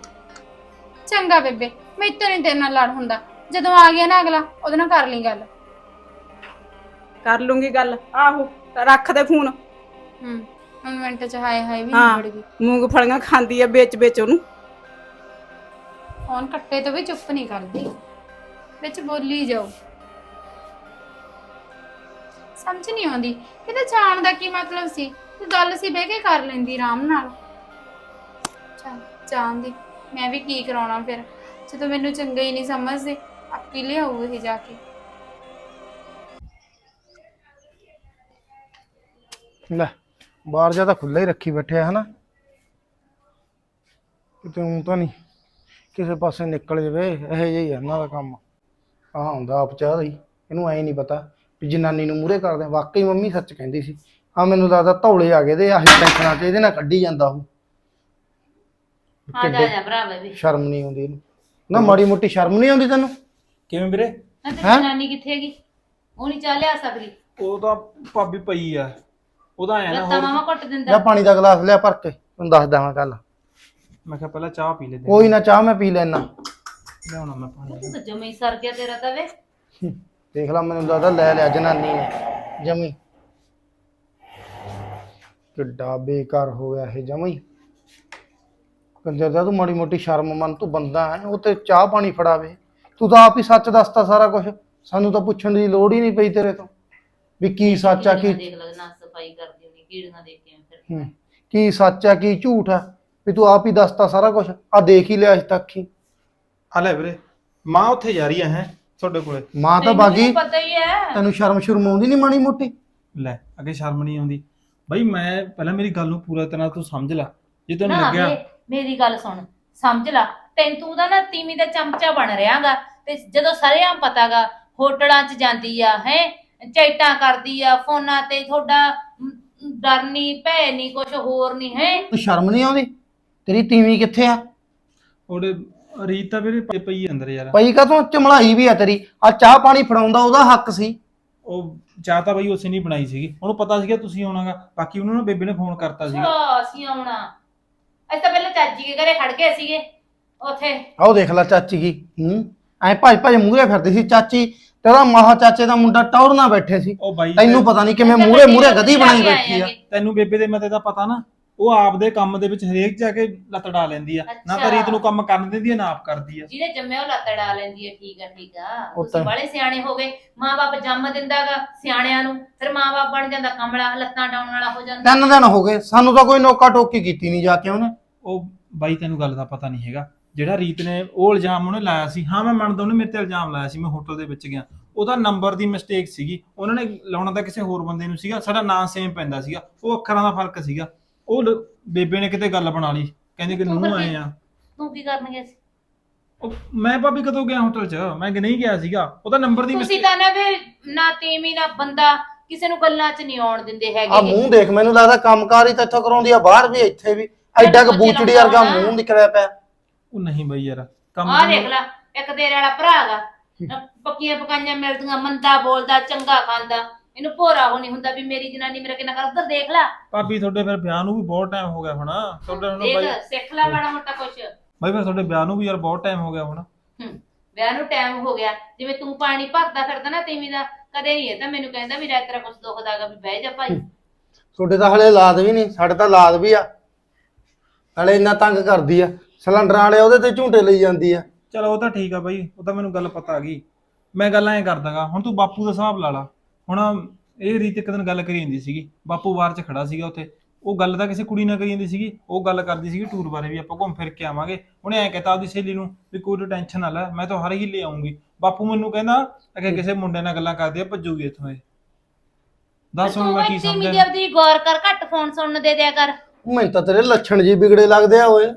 ਚੰਗਾ ਬੇਬੇ ਨਹੀਂ ਤੇਰੇ ਨਾਲ ਲੜ ਹੁੰਦਾ। ਜਦੋਂ ਆ ਗਿਆ ਨਾ ਅਗਲਾ ਉਹਦੇ ਨਾਲ ਕਰ ਲਈ ਗੱਲ। ਕਰ ਲੂੰਗੀ ਗੱਲ ਆਹੋ ਰੱਖ ਦੇ ਫੋਨ। ਹੂੰ ਹੁਣ ਮਿੰਟ ਚ ਹਾਏ ਹਾਏ ਵੀ ਹਾਂ। ਨਿਬੜ ਗਈ ਮੂੰਗਫਲੀਆਂ ਖਾਂਦੀ ਆ ਵਿੱਚ ਵਿੱਚ ਉਹਨੂੰ। ਫੋਨ ਕੱਟੇ ਤੋਂ ਵੀ ਚੁੱਪ ਨਹੀਂ ਕਰਦੀ। ਵਿੱਚ ਬੋਲੀ ਜਾਓ। ਸਮਝ ਨਹੀਂ ਆਉਂਦੀ। ਇਹਦਾ ਜਾਣ ਦਾ ਕੀ ਮਤਲਬ ਸੀ? ਤੇ ਗੱਲ ਸੀ ਬਹਿ ਕੇ ਕਰ ਲੈਂਦੀ ਆਰਾਮ ਨਾਲ। ਚੱਲ ਜਾਣ ਦੀ। ਮੈਂ ਵੀ ਕੀ ਕਰਾਉਣਾ ਫਿਰ? ਜਦੋਂ ਮੈਨੂੰ ਚੰਗਾ ਹੀ ਨਹੀਂ ਸਮਝਦੇ ਆਪੀ ਲਿਆਊ ਇਹ ਜਾ ਕੇ। ਲੈ ਬਾਹਰ ਜਾ ਤਾਂ ਖੁੱਲਾ ਹੀ ਰੱਖੀ ਬੈਠਿਆ ਹਨਾ? ਕਿਤੇ ਉਹ ਤਾਂ ਨਹੀਂ ਕਿਸੇ ਪਾਸੇ ਨਿਕਲ ਜਵੇ ਇਹੋ ਜਿਹਾ ਹੀ ਆ ਇਹਨਾਂ ਦਾ ਕੰਮ। ਆਹ ਹੁੰਦਾ ਆਪ ਚਾਹ ਹੀ ਇਹਨੂੰ ਐ ਨਹੀਂ ਪਤਾ ਵੀ ਜਨਾਨੀ ਨੂੰ ਮੂਰੇ ਕਰਦੇ ਆ। ਵਾਕਈ ਮੰਮੀ ਸੱਚ ਕਹਿੰਦੀ ਸੀ ਆ ਮੈਨੂੰ ਲੱਗਦਾ ਧੌਲੇ ਆ ਗਏ ਤੇ ਆਹੀ ਟੈਨਸ਼ਨਾਂ ਚ ਇਹਦੇ ਨਾਲ ਕੱਢੀ ਜਾਂਦਾ ਉਹ। ਆ ਜਾ ਜਾ ਭਰਾਵਾ ਵੀ। ਸ਼ਰਮ ਨਹੀਂ ਆਉਂਦੀ ਇਹਨੂੰ। ਨਾ ਮਾੜੀ ਮੋਟੀ ਸ਼ਰਮ ਨਹੀਂ ਆਉਂਦੀ ਤੈਨੂੰ? ਕਿਵੇਂ ਵੀਰੇ? ਨਾ ਤੇ ਹੈਂ? ਜਨਾਨੀ ਕਿੱਥੇ ਹੈਗੀ? ਉਹ ਨਹੀਂ ਚਾਹ ਲਿਆ ਸਕਦੀ। ਉਹ ਤਾਂ ਭਾਬੀ ਪਈ ਆ। ਉਹਦਾ ਆਇਆ ਨਾ ਲੱਤਾਂ ਹੋਰ ਮਾਮਾ ਘੁੱਟ ਦਿੰਦਾ। ਜਾਂ ਪਾਣੀ ਦਾ ਗਲਾਸ ਲਿਆ ਭਰ ਕੇ ਤੈਨੂੰ ਦੱਸਦਾ ਮੈਂ ਕੱਲ ਮੈਂ ਕਿਹਾ ਪਹਿਲਾਂ ਚਾਹ ਪੀ ਲੈਂਦੇ ਕੋਈ ਨਾ ਚਾਹ ਮੈਂ ਪੀ ਲੈਣਾ ਲਿਆਉਣਾ ਮੈਂ ਪਾਣੀ। ਤੂੰ ਤਾਂ ਜਮੇ ਹੀ ਸਰ ਗਿਆ ਤੇਰਾ ਤਾਂ ਵੇ। ਦੇਖ ਲਾ ਮੈਨੂੰ ਲੱਗਦਾ ਲੈ ਲਿਆ ਜਨਾਨੀ ਨੇ ਜਮੀ। ਕਿੱਡਾ ਬੇਕਾਰ ਹੋ ਗਿਆ ਇਹ ਜਮੀ। ਕੰਜਰ ਦਾ ਤੂੰ ਮਾੜੀ ਮੋਟੀ ਸ਼ਰਮ ਮੰਨ ਤੂੰ ਬੰਦਾ ਹੈ ਉਹ ਤੇ ਚਾਹ ਪਾਣੀ ਫੜਾਵੇ। ਤੂੰ ਤਾਂ ਆਪ ਹੀ ਸੱਚ ਦੱਸਤਾ ਸਾਰਾ ਕੁਝ ਸਾਨੂੰ ਤਾਂ ਪੁੱਛਣ ਦੀ ਲੋੜ ਹੀ ਨਹੀਂ ਪਈ ਤੇਰੇ ਤੋਂ ਵੀ ਕੀ ਸੱਚ ਆ ਕੀ ਦੇਖ ਲੈ ਨਾ ਸਫ਼ਾਈ ਕਰਦੀ ਹੋਣੀ ਕੀੜੀਆਂ ਦੇਖ ਕੇ ਫਿਰ। ਹੂੰ, ਕੀ ਸੱਚ ਆ ਕੀ ਝੂਠ ਆ? ਵੀ ਤੂੰ ਆਪ ਹੀ ਦੱਸਤਾ ਸਾਰਾ ਕੁਝ ਆ ਦੇਖ ਹੀ ਲਿਆ ਅਜ ਤੱਕ ਹੀ। ਆ ਲੈ ਵੀਰੇ ਮਾਂ ਉੱਥੇ ਜਾ ਰਹੀ ਆ ਹੈ ਤੁਹਾਡੇ ਕੋਲੇ। ਮਾਂ ਤਾਂ ਤੈਨੂੰ ਬਾਗੀ ਪਤਾ ਹੀ ਹੈ। ਤੈਨੂੰ ਸ਼ਰਮ ਸ਼ੁਰਮ ਆਉਂਦੀ ਨਹੀਂ ਮਾੜੀ ਮੋਟੀ? ਲੈ ਅੱਗੇ ਸ਼ਰਮ ਨਹੀਂ ਆਉਂਦੀ। ਬਈ ਮੈਂ ਪਹਿਲਾਂ ਮੇਰੀ ਗੱਲ ਨੂੰ ਪੂਰਾ ਤਰ੍ਹਾਂ ਤੂੰ ਸਮਝ ਲੈ ਜੇ ਤੈਨੂੰ ਨਾ ਲੱਗਿਆ। ਮੇ- ਮੇਰੀ ਗੱਲ ਸੁਣ ਸਮਝ ਲੈ। ਤੈਨੂੰ ਤੂੰ ਦਾ ਨਾ ਤੀਵੀਂ ਦਾ ਚਮਚਾ ਬਣ ਰਿਹਾਗਾ ਤੇ ਜਦੋਂ ਸਰੇਆਮ ਪਤਾਗਾ ਹੋਟਲਾਂ 'ਚ ਜਾਂਦੀ ਆ ਹੈ ਚੈਟਾਂ ਕਰਦੀ ਆ ਫੋਨਾਂ ਤੇ ਤੁਹਾਡਾ ਡਰ ਨਹੀਂ ਭੈ ਨਹੀਂ ਕੁਝ ਹੋਰ ਨਹੀਂ ਹੈ? ਤੂੰ ਸ਼ਰਮ ਨਹੀਂ ਆਉਂਦੀ? ਤੇਰੀ ਤੀਵੀਂ ਕਿੱਥੇ ਆ? ਉਹਦੇ ਰੀਤ ਤਾਂ ਵੀਰੇ ਪਈ- ਪਈ ਅੰਦਰ ਯਾਰ। ਪਈ ਕਾ ਤੂੰ ਚਮਲਾਈ ਵੀ ਆ ਤੇਰੀ। ਆ ਚਾਹ ਪਾਣੀ ਫੜਾਉਂਦਾ ਉਹਦਾ ਹੱਕ ਸੀ। ਉਹ ਚਾਹ ਤਾਂ ਬਈ ਉਸੇ ਨਹੀਂ ਬਣਾਈ ਸੀਗੀ। ਉਹਨੂੰ ਪਤਾ ਸੀਗਾ ਤੁਸੀਂ ਆਉਣਾਗਾ। ਬਾਕੀ ਉਹਨੂੰ ਨਾ ਬੇਬੇ ਨੇ ਫੋਨ ਕਰਤਾ ਸੀਗਾ। ਅੱਛਾ ਅਸੀਂ ਆਉਣਾ। ਅਸੀਂ ਤਾਂ ਪਹਿਲਾਂ ਚਾਚੀ ਦੇ ਘਰੇ ਖੜ ਗਏ ਸੀਗੇ ਉੱਥੇ। ਆਹ ਦੇਖ ਲੈ ਚਾਚੀ ਕੀ ਹੂੰ? ਐ ਭੱਜ ਭੱਜ ਮੂਹਰੇ ਫਿਰਦੀ ਸੀ। ਚਾਚੀ ਤੇਰਾ ਮਾਹਾ ਚਾਚੇ ਦਾ ਮੁੰਡਾ ਟੌਰ ਨਾ ਬੈਠੇ ਸੀ। ਉਹ ਬਾਈ ਤੈਨੂੰ ਪਤਾ ਨਹੀਂ ਕਿਵੇਂ ਤਾਂ ਗੱਡੀ ਗਦੀ ਲੈ ਬਣਾਈ ਬੈਠੀ ਆ। ਤੈਨੂੰ ਬੇਬੇ ਦੇ ਮਤੇ ਦਾ ਪਤਾ ਨਾ ਉਹ ਆਪਦੇ ਕੰਮ ਦੇ ਵਿੱਚ ਹਰੇਕ ਜਾ ਕੇ ਲਤੜਾ ਲੈਂਦੀ ਆ। ਨਾ ਤਾਂ। ਰੀਤ ਨੂੰ ਕੰਮ ਕਰਨ ਦਿੰਦੀ ਆ ਨਾ ਆਪ ਕਰਦੀ ਆ। ਜਿਹਦੇ ਜੰਮੇ ਉਹ ਲੱਤ ਡਾ ਲੈਂਦੀ ਹੈ ਠੀਕ ਆ ਠੀਕ ਆ। ਤੁਸੀਂ ਤਾਂ- ਬਾਲੇ ਸਿਆਣੇ ਹੋ ਗਏ ਮਾਂ-ਬਾਪ ਜੰਮ ਦਿੰਦਾਗਾ ਸਿਆਣਿਆਂ ਨੂੰ ਫਿਰ ਮਾਂ-ਬਾਪ ਬਣ ਜਾਂਦਾ ਕਮਲਾ ਲੱਤਾਂ ਡਾਉਣ ਵਾਲਾ ਹੋ ਜਾਂਦਾ। ਤਿੰਨ ਦਿਨ ਹੋ ਗਏ ਸਾਨੂੰ ਤਾਂ ਕੋਈ ਨੋਕਾ ਟੋਕੀ ਕੀਤੀ ਨਹੀਂ ਜਾ ਕੇ ਉਹਨੇ। ਉਹ ਬਾਈ ਤੈਨੂੰ ਗੱਲ ਦਾ ਪਤਾ ਨਹੀਂ ਹੈਗਾ। ਜਿਹੜਾ ਰੀਤ ਨੇ ਉਹ ਇਲਜ਼ਾਮ ਉਹਨੇ ਲਾਇਆ ਸੀ ਹਾਂ ਮੈਂ ਮੰਨਦਾ ਉਹਨੇ ਮੇਰੇ ਤੇ ਇਲਜ਼ਾਮ ਲਾਇਆ ਸੀ ਮੈਂ ਹੋਟਲ ਦੇ ਵਿੱਚ ਗਿਆ। ਉਹਦਾ ਨੰਬਰ ਦੀ ਮਿਸਟੇਕ ਸੀਗੀ। ਉਹਨਾਂ ਨੇ ਲਾਉਣਾ ਤਾਂ ਕਿਸੇ ਹੋਰ ਬੰਦੇ ਨੂੰ ਸੀਗਾ ਸਾਡਾ ਨਾਂ ਸੇਮ ਪੈਂਦਾ ਸੀਗਾ ਉਹ ਅੱਖਰਾਂ ਦਾ ਫ਼ਰਕ ਸੀਗਾ। ਉਹ ਲ- ਬੇਬੇ ਨੇ ਕਿਤੇ ਗੱਲ ਬਣਾ ਲਈ ਕਹਿੰਦੇ ਕਿ ਤੂੰ ਨੂੰ ਆਏ ਆ। ਤੂੰ ਕੀ ਕਰਨ ਗਿਆ ਸੀ? ਉਹ ਮੈਂ ਭਾਬੀ ਕਦੋਂ ਗਿਆ ਹੋਟਲ 'ਚ? ਮੈਂ ਕਿ ਨਹੀਂ ਗਿਆ ਸੀਗਾ। ਉਹਦਾ ਨੰਬਰ ਦੀ ਤੁਸੀਂ mistake- ਤਾਂ ਨਾ ਵੀ ਨਾ ਤੀਵੀਂ ਨਾ ਬੰਦਾ ਕਿਸੇ ਨੂੰ ਗੱਲਾਂ 'ਚ ਨਹੀਂ ਆਉਣ ਦਿੰਦੇ ਆ ਹੈਗੇ ਮੂੰਹ ਦੇਖ ਮੈਨੂੰ ਲੱਗਦਾ ਕੰਮਕਾਰ ਹੀ ਤਾਂ ਇੱਥੋਂ ਕਰਾਉਂਦੀ ਆ ਬਾਹਰ ਵੀ ਇੱਥੇ ਵੀ। ਐਡਾ ਕ ਬੱਚੇ ਬੂਚੜੀ ਵਰਗਾ। ਮੂੰਹ ਨਿਕਲਿਆ ਪਿਆ। ਉਹ ਨਹੀਂ ਬਈ ਯਾਰ ਕੰਮ ਆਹ ਦੇਖ ਲੈ ਇੱਕ ਤੇਰੇ ਵਾਲਾ ਭਰਾ ਹੈਗਾ ਪੱਕੀਆਂ ਪਕਾਈਆਂ ਮਿਲਦੀਆਂ ਮੰਦਾ ਬੋਲਦਾ ਚੰਗਾ ਖਾਂਦਾ। ਇਹਨੂੰ ਭੋਰਾ ਹੋ ਨਹੀਂ ਹੁੰਦਾ ਵੀ ਮੇਰੀ ਜਨਾਨੀ ਮੇਰਾ ਕਿੰਨਾ ਕਰ ਉਧਰ ਦੇਖ ਲੈ। ਭਾਬੀ ਤੁਹਾਡੇ ਫਿਰ ਵਿਆਹ ਨੂੰ ਵੀ ਬਹੁਤ ਟਾਈਮ ਹੋ ਗਿਆ ਹੁਣ। ਤੁਹਾਡੇ ਹੁਣ ਬਾਈ ਦੇਖ ਸਿੱਖ ਲੈ ਮਾੜਾ ਮੋਟਾ ਕੁਛ। ਬਾਈ ਫਿਰ ਤੁਹਾਡੇ ਵਿਆਹ ਨੂੰ ਵੀ ਯਾਰ ਬਹੁਤ ਟਾਈਮ ਹੋ ਗਿਆ ਹੁਣ। ਹੂੰ ਵਿਆਹ ਨੂੰ ਟਾਈਮ ਹੋ ਗਿਆ। ਜਿਵੇਂ ਤੂੰ ਪਾਣੀ ਭਰਦਾ ਫਿਰਦਾ ਨਾ ਤੀਵੀਂ ਦਾ ਕਦੇ ਨਹੀਂ ਇਹ ਤਾਂ ਮੈਨੂੰ ਕਹਿੰਦਾ ਵੀ ਰਾਤ ਤੇਰਾ ਕੁਛ ਦੁਖਦਾਗਾ ਵੀ ਬਹਿ ਜਾ ਭਾਈ। ਤੁਹਾਡੇ ਤਾਂ ਹਲੇ ਲਾਦ ਵੀ ਨਹੀਂ ਸਾਡੇ ਤਾਂ ਲਾਦ ਵੀ ਆ। ਹਲੇ ਇੰਨਾ ਤੰਗ ਕਰਦੀ ਆ। ਸਿਲੰਡਰਾਂ ਵਾਲੇ ਉਹਦੇ ਤੇ ਝੂਟੇ ਲਈ ਜਾਂਦੀ ਆ। ਚਲੋ ਉਹ ਤਾਂ ਠੀਕ ਆ ਬਾਈ ਉਹ ਤਾਂ ਮੈਨੂੰ ਗੱਲ ਪਤਾ ਆ ਗਈ। ਮੈਂ ਗੱਲ ਐਂ ਕਰਦਾਗਾ ਹੁਣ ਤੂੰ ਬਾਪੂ ਦਾ ਹਿਸਾਬ ਲਾ ਲਾ। ਹੁਣ ਇਹ ਰੀਤ ਇੱਕ ਦਿਨ ਗੱਲ ਕਰੀ ਜਾਂਦੀ ਸੀਗੀ ਬਾਪੂ ਬਾਹਰ 'ਚ ਖੜਾ ਸੀਗਾ ਉੱਥੇ। ਉਹ ਗੱਲ ਤਾਂ ਕਿਸੇ ਕੁੜੀ ਨਾਲ ਕਰੀ ਜਾਂਦੀ ਸੀਗੀ ਉਹ ਗੱਲ ਕਰਦੀ ਸੀਗੀ ਟੂਰ ਬਾਰੇ ਵੀ ਆਪਾਂ ਘੁੰਮ ਫਿਰ ਕੇ ਆਵਾਂਗੇ। ਉਹਨੇ ਐਂ ਕਹਿਤਾ ਉਹਦੀ ਸਹੇਲੀ ਨੂੰ ਵੀ ਕੋਈ ਟੈਨਸ਼ਨ ਨਾ ਲੈ ਮੈਂ ਤਾਂ ਹਰ ਹੀ ਲੈ ਆਉਂਗੀ ਬਾਪੂ ਮੈਨੂੰ ਕਹਿੰਦਾ ਕਿ ਕਿਸੇ ਮੁੰਡੇ ਨਾਲ ਗੱਲਾਂ ਕਰਦੀ ਆ ਭੱਜੂਗੀ ਇੱਥੋਂ ਇਹ। ਦੱਸ ਹੁਣ ਤੂੰ ਮੈਂ ਕੀ ਤੀਵੀਂ ਦੀ ਸਮਝਾਂ ਆਪਦੀ ਗੌਰ ਕਰ ਘੱਟ ਫੋਨ ਸੁਣਨ ਦੇ ਦਿਆ ਕਰ। ਮੈਨੂੰ ਤਾਂ ਤੇਰੇ ਲੱਛਣ ਜੀ ਵਿਗੜੇ ਲੱਗਦੇ ਆ ਓਏ।